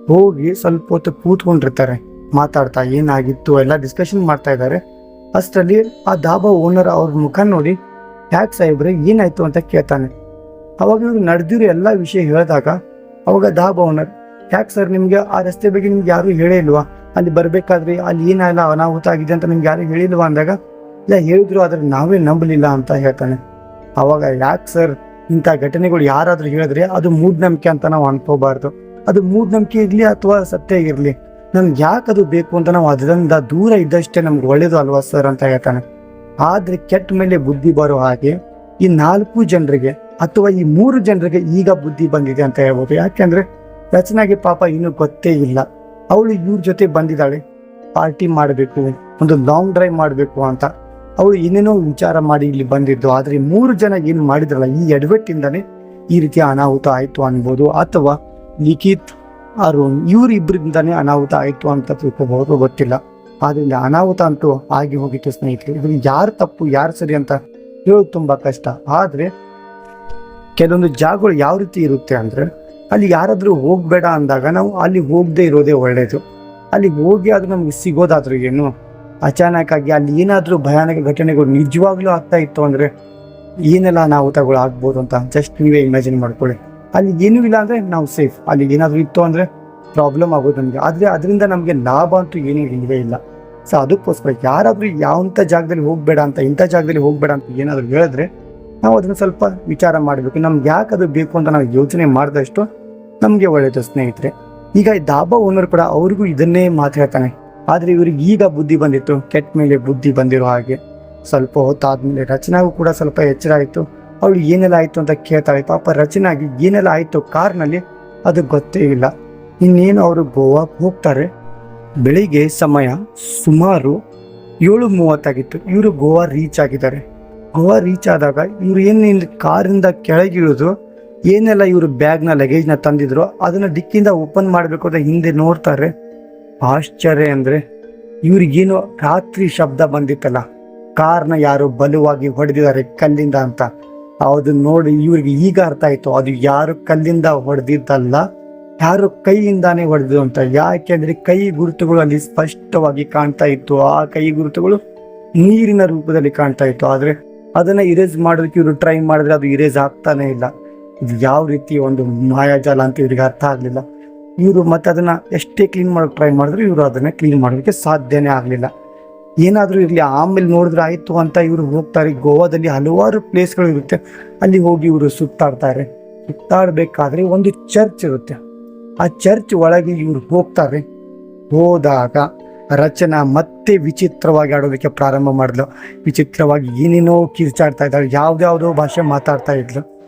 ಹೋಗಿ ಸ್ವಲ್ಪ ಹೊತ್ತು ಕೂತ್ಕೊಂಡಿರ್ತಾರೆ. ಮಾತಾಡ್ತಾ ಏನಾಗಿತ್ತು ಎಲ್ಲ ಡಿಸ್ಕಷನ್ ಮಾಡ್ತಾ ಇದ್ದಾರೆ. ಅಷ್ಟರಲ್ಲಿ ಆ ಧಾಬಾ ಓನರ್ ಅವ್ರ ಮುಖ ನೋಡಿ, ಯಾಕೆ ಸಾಹೇಬ್ರೆ, ಏನಾಯ್ತು ಅಂತ ಕೇಳ್ತಾನೆ. ಅವಾಗ ಇವ್ರು ನಡೆದಿರೋ ಎಲ್ಲ ವಿಷಯ ಹೇಳಿದಾಗ, ಅವಾಗ ಧಾಬಾ ಓನರ್ ಯಾಕೆ ಸರ್ ನಿಮ್ಗೆ ಆ ರಸ್ತೆ ಬಗ್ಗೆ ನಿಮ್ಗೆ ಯಾರು ಹೇಳೇ ಇಲ್ವಾ? ಅಲ್ಲಿ ಬರ್ಬೇಕಾದ್ರೆ ಅಲ್ಲಿ ಏನೆಲ್ಲ ಅನಾಹುತ ಆಗಿದೆ ಅಂತ ನಿಮ್ಗೆ ಯಾರು ಹೇಳಿಲ್ವಾ ಅಂದಾಗ, ಇಲ್ಲ, ಹೇಳಿದ್ರು, ಆದ್ರೆ ನಾವೇ ನಂಬಲಿಲ್ಲ ಅಂತ ಹೇಳ್ತಾನೆ. ಅವಾಗ ಯಾಕೆ ಸರ್ ಇಂಥ ಘಟನೆಗಳು ಯಾರಾದ್ರೂ ಹೇಳಿದ್ರೆ ಅದು ಮೂಢನಂಬಿಕೆ ಅಂತ ನಾವು ಅನ್ಕೋಬಾರ್ದು. ಅದು ಮೂಢನಂಬಿಕೆ ಇರಲಿ ಅಥವಾ ಸತ್ಯ ಇರ್ಲಿ. ನಮ್ಗೆ ಯಾಕೆ ಅದು ಬೇಕು ಅಂತ ನಾವು ಅದರಿಂದ ದೂರ ಇದ್ದಷ್ಟೇ ನಮ್ಗೆ ಒಳ್ಳೇದು ಅಲ್ವಾ ಸರ್ ಅಂತ ಹೇಳ್ತಾನೆ. ಆದ್ರೆ ಕೆಟ್ಟ ಮೇಲೆ ಬುದ್ಧಿ ಬರೋ ಹಾಗೆ ಈ ನಾಲ್ಕು ಜನರಿಗೆ ಅಥವಾ ಈ ಮೂರು ಜನರಿಗೆ ಈಗ ಬುದ್ಧಿ ಬಂದಿದೆ ಅಂತ ಹೇಳ್ಬೋದು. ಯಾಕೆಂದ್ರೆ ರಚನಾಗೆ ಪಾಪ ಇನ್ನೂ ಗೊತ್ತೇ ಇಲ್ಲ. ಅವಳು ಇವ್ರ ಜೊತೆ ಬಂದಿದ್ದಾಳೆ. ಪಾರ್ಟಿ ಮಾಡಬೇಕು, ಒಂದು ಲಾಂಗ್ ಡ್ರೈವ್ ಮಾಡಬೇಕು ಅಂತ. ಅವಳು ಏನೇನೋ ವಿಚಾರ ಮಾಡಿ ಇಲ್ಲಿ ಬಂದಿದ್ದು. ಆದ್ರೆ ಮೂರು ಜನ ಏನು ಮಾಡಿದ್ರಲ್ಲ, ಈ ಎಡವಟ್ಟಿಂದಾನೇ ಈ ರೀತಿಯ ಅನಾಹುತ ಆಯ್ತು ಅನ್ಬೋದು. ಅಥವಾ ಲಿಖಿತ್ ಅರುಣ್ ಇವರಿಬ್ಬರಿಂದಾನೇ ಅನಾಹುತ ಆಯ್ತು ಅಂತ ತಿಳ್ಕೊಬಹುದು, ಗೊತ್ತಿಲ್ಲ. ಆದ್ರಿಂದ ಅನಾಹುತ ಅಂತೂ ಆಗಿ ಹೋಗಿತ್ತು ಸ್ನೇಹಿತರೆ. ಇದು ಯಾರು ತಪ್ಪು, ಯಾರು ಸರಿ ಅಂತ ಹೇಳೋದು ತುಂಬಾ ಕಷ್ಟ. ಆದ್ರೆ ಕೆಲವೊಂದು ಜಾಗಗಳು ಯಾವ ರೀತಿ ಇರುತ್ತೆ ಅಂದ್ರೆ, ಅಲ್ಲಿ ಯಾರಾದ್ರೂ ಹೋಗ್ಬೇಡ ಅಂದಾಗ ನಾವು ಅಲ್ಲಿ ಹೋಗದೆ ಇರೋದೇ ಒಳ್ಳೇದು. ಅಲ್ಲಿ ಹೋಗಿ ಅದು ನಮ್ಗೆ ಸಿಗೋದಾದ್ರೂ ಏನು ಅಚಾನಕ್ ಅಲ್ಲಿ ಏನಾದ್ರೂ ಭಯಾನಕ ಘಟನೆಗಳು ನಿಜವಾಗ್ಲೂ ಆಗ್ತಾ ಇತ್ತು ಅಂದ್ರೆ ಏನೆಲ್ಲ ಅನಾಹುತಗಳು ಆಗ್ಬೋದು ಅಂತ ಜಸ್ಟ್ ನೀವೇ ಇಮ್ಯಾಜಿನ್ ಮಾಡ್ಕೊಳ್ಳಿ. ಅಲ್ಲಿ ಏನೂ ಇಲ್ಲ ಅಂದರೆ ನಾವು ಸೇಫ್ ಅಲ್ಲಿ ಏನಾದರೂ ಇತ್ತು ಅಂದ್ರೆ ಪ್ರಾಬ್ಲಮ್ ಆಗೋದು ನಮಗೆ. ಆದರೆ ಅದರಿಂದ ನಮಗೆ ಲಾಭ ಅಂತೂ ಏನೂ ಇಲ್ಲವೇ ಇಲ್ಲ. ಸೊ ಅದಕ್ಕೋಸ್ಕರ ಯಾರಾದರೂ ಯಾವಂಥ ಜಾಗದಲ್ಲಿ ಹೋಗಬೇಡ ಅಂತ, ಇಂಥ ಜಾಗದಲ್ಲಿ ಹೋಗಬೇಡ ಅಂತ ಏನಾದರೂ ಹೇಳಿದ್ರೆ ನಾವು ಅದನ್ನು ಸ್ವಲ್ಪ ವಿಚಾರ ಮಾಡಬೇಕು. ನಮ್ಗೆ ಯಾಕೆ ಅದು ಬೇಕು ಅಂತ ನಾವು ಯೋಚನೆ ಮಾಡಿದಷ್ಟು ನಮಗೆ ಒಳ್ಳೆಯದು ಸ್ನೇಹಿತರೆ. ಈಗ ಈ ದಾಬಾ ಓನರ್ ಕೂಡ ಅವ್ರಿಗೂ ಇದನ್ನೇ ಮಾತಾಡ್ತಾನೆ ಆದರೆ ಇವ್ರಿಗೆ ಈಗ ಬುದ್ಧಿ ಬಂದಿತ್ತು. ಕೆಟ್ಟ ಮೇಲೆ ಬುದ್ಧಿ ಬಂದಿರೋ ಹಾಗೆ ಸ್ವಲ್ಪ ಹೊತ್ತಾದ್ಮೇಲೆ ರಚನೆಗೂ ಕೂಡ ಸ್ವಲ್ಪ ಎಚ್ಚರ ಆಯಿತು. ಅವಳು ಏನೆಲ್ಲ ಆಯಿತು ಅಂತ ಕೇಳ್ತಾಳೆ. ಪಾಪ ರಚನಾಗಿ ಏನೆಲ್ಲ ಆಯಿತು ಕಾರ್ನಲ್ಲಿ ಅದು ಗೊತ್ತೇ ಇಲ್ಲ. ಇನ್ನೇನು ಅವರು ಗೋವಾ ಹೋಗ್ತಾರೆ? ಬೆಳಿಗ್ಗೆ ಸಮಯ ಸುಮಾರು ಏಳು ಮೂವತ್ತಾಗಿತ್ತು ಇವರು ಗೋವಾ ರೀಚ್ ಆಗಿದ್ದಾರೆ. ಗೋವಾ ರೀಚ್ ಆದಾಗ ಇವ್ರು ಏನು ಕಾರಿಂದ ಕೆಳಗಿಳಿದು ಏನೆಲ್ಲ ಇವರು ಬ್ಯಾಗ್ನ ಲಗೇಜ್ನ ತಂದಿದ್ರು ಅದನ್ನ ಡಿಕ್ಕಿಂದ ಓಪನ್ ಮಾಡಬೇಕು ಅಂತ ಹಿಂದೆ ನೋಡ್ತಾರೆ. ಆಶ್ಚರ್ಯ ಅಂದ್ರೆ ಇವ್ರಿಗೇನು ರಾತ್ರಿ ಶಬ್ದ ಬಂದಿತ್ತಲ್ಲ. ಕಾರ್ನ ಯಾರು ಬಲುವಾಗಿ ಹೊಡೆದಿದ್ದಾರೆ ಕಲ್ಲಿಂದ ಅಂತ. ಅದನ್ನ ನೋಡಿ ಇವ್ರಿಗೆ ಈಗ ಅರ್ಥ ಆಯ್ತು, ಅದು ಯಾರು ಕಲ್ಲಿಂದ ಹೊಡೆದಿದ್ದಲ್ಲ, ಯಾರು ಕೈಯಿಂದಾನೇ ಹೊಡೆದು ಅಂತ. ಯಾಕೆಂದ್ರೆ ಕೈ ಗುರುತುಗಳು ಅಲ್ಲಿ ಸ್ಪಷ್ಟವಾಗಿ ಕಾಣ್ತಾ ಇತ್ತು. ಆ ಕೈ ಗುರುತುಗಳು ನೀರಿನ ರೂಪದಲ್ಲಿ ಕಾಣ್ತಾ ಇತ್ತು. ಆದ್ರೆ ಅದನ್ನ ಇರೇಸ್ ಮಾಡೋದಕ್ಕೆ ಇವರು ಟ್ರೈ ಮಾಡಿದ್ರೆ ಅದು ಇರೇಸ್ ಆಗ್ತಾನೆ ಇಲ್ಲ. ಇದು ಯಾವ ರೀತಿ ಒಂದು ಮಾಯಾಜಾಲ ಅಂತ ಇವ್ರಿಗೆ ಅರ್ಥ ಆಗಲಿಲ್ಲ. ಇವರು ಮತ್ತೆ ಅದನ್ನ ಎಷ್ಟೇ ಕ್ಲೀನ್ ಮಾಡೋಕೆ ಟ್ರೈ ಮಾಡಿದ್ರು ಇವರು ಅದನ್ನ ಕ್ಲೀನ್ ಮಾಡೋದಕ್ಕೆ ಸಾಧ್ಯನೇ ಆಗಲಿಲ್ಲ. ಏನಾದರೂ ಇರಲಿ, ಆಮೇಲೆ ನೋಡಿದ್ರೆ ಆಯಿತು ಅಂತ ಇವರು ಹೋಗ್ತಾರೆ. ಗೋವಾದಲ್ಲಿ ಹಲವಾರು ಪ್ಲೇಸ್ಗಳು ಇರುತ್ತೆ. ಅಲ್ಲಿ ಹೋಗಿ ಇವರು ಸುತ್ತಾಡ್ತಾರೆ. ಸುತ್ತಾಡಬೇಕಾದ್ರೆ ಒಂದು ಚರ್ಚ್ ಇರುತ್ತೆ. ಆ ಚರ್ಚ್ ಒಳಗೆ ಇವರು ಹೋಗ್ತಾರೆ. ಹೋದಾಗ ರಚನಾ ಮತ್ತೆ ವಿಚಿತ್ರವಾಗಿ ಆಡೋದಕ್ಕೆ ಪ್ರಾರಂಭ ಮಾಡಿದ್ಲು. ವಿಚಿತ್ರವಾಗಿ ಏನೇನೋ ಕಿರ್ಚಾಡ್ತಾ ಇದ್ದಾಳೆ. ಯಾವ್ದ್ಯಾವ್ದೋ ಭಾಷೆ ಮಾತಾಡ್ತಾ ಇದ್ಲು.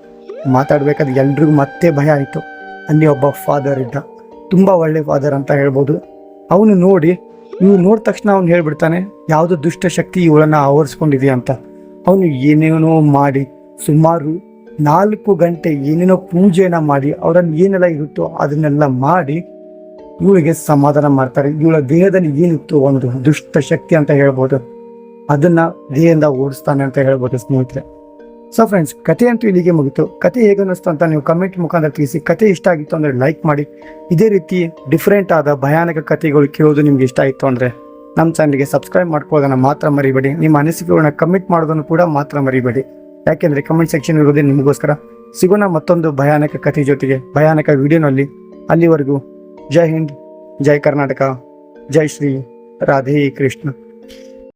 ಮಾತಾಡ್ಬೇಕಾದ್ರೆ ಎಲ್ರಿಗೂ ಮತ್ತೆ ಭಯ ಆಯಿತು. ಅಲ್ಲಿ ಒಬ್ಬ ಫಾದರ್ ಇದ್ದ. ತುಂಬ ಒಳ್ಳೆ ಫಾದರ್ ಅಂತ ಹೇಳ್ಬೋದು. ಅವನು ನೋಡಿ ಇವ್ರು ನೋಡಿದ ತಕ್ಷಣ ಅವ್ನು ಹೇಳ್ಬಿಡ್ತಾನೆ, ಯಾವುದೋ ದುಷ್ಟ ಶಕ್ತಿ ಇವಳನ್ನ ಆವರಿಸ್ಕೊಂಡಿದೆಯಾ ಅಂತ. ಅವನು ಏನೇನೋ ಮಾಡಿ, ಸುಮಾರು ನಾಲ್ಕು ಗಂಟೆ ಏನೇನೋ ಪೂಜೆಯನ್ನ ಮಾಡಿ ಅವರನ್ನು ಏನೆಲ್ಲ ಇರುತ್ತೋ ಅದನ್ನೆಲ್ಲ ಮಾಡಿ ಇವಳಿಗೆ ಸಮಾಧಾನ ಮಾಡ್ತಾರೆ. ಇವಳ ದೇಹದಲ್ಲಿ ಏನಿತ್ತು ಒಂದು ದುಷ್ಟ ಶಕ್ತಿ ಅಂತ ಹೇಳ್ಬೋದು. ಅದನ್ನ ದೇಹದಿಂದ ಓಡಿಸ್ತಾನೆ ಅಂತ ಹೇಳ್ಬೋದು ಸ್ನೇಹಿತರೆ. ಸೊ ಫ್ರೆಂಡ್ಸ್ ಕತೆ ಅಂತೂ ಇಲ್ಲಿಗೆ ಮುಗಿತು. ಕತೆ ಹೇಗೆ ಅನ್ನಿಸ್ತು ಅಂತ ನೀವು ಕಮೆಂಟ್ ಮುಖಾಂತರ ತಿಳಿಸಿ. ಕತೆ ಇಷ್ಟ ಆಗಿತ್ತು ಅಂದರೆ ಲೈಕ್ ಮಾಡಿ. ಇದೇ ರೀತಿ ಡಿಫ್ರೆಂಟ್ ಆದ ಭಯಾನಕ ಕಥೆಗಳು ಕೇಳೋದು ನಿಮ್ಗೆ ಇಷ್ಟ ಆಯಿತು ಅಂದರೆ ನಮ್ಮ ಚಾನಲ್ಗೆ ಸಬ್ಸ್ಕ್ರೈಬ್ ಮಾಡ್ಕೊಳ್ಳೋದನ್ನು ಮಾತ್ರ ಮರಿಬೇಡಿ. ನಿಮ್ಮ ಅನಿಸಿಕೆಗಳನ್ನ ಕಮೆಂಟ್ ಮಾಡೋದನ್ನು ಕೂಡ ಮಾತ್ರ ಮರಿಬೇಡಿ. ಯಾಕೆಂದರೆ ಕಮೆಂಟ್ ಸೆಕ್ಷನ್ ಇರೋದೇ ನಿಮಗೋಸ್ಕರ. ಸಿಗೋಣ ಮತ್ತೊಂದು ಭಯಾನಕ ಕಥೆ ಜೊತೆಗೆ ಭಯಾನಕ ವಿಡಿಯೋನಲ್ಲಿ. ಅಲ್ಲಿವರೆಗೂ ಜೈ ಹಿಂದ್, ಜೈ ಕರ್ನಾಟಕ, ಜೈ ಶ್ರೀ ರಾಧೇ ಕೃಷ್ಣ.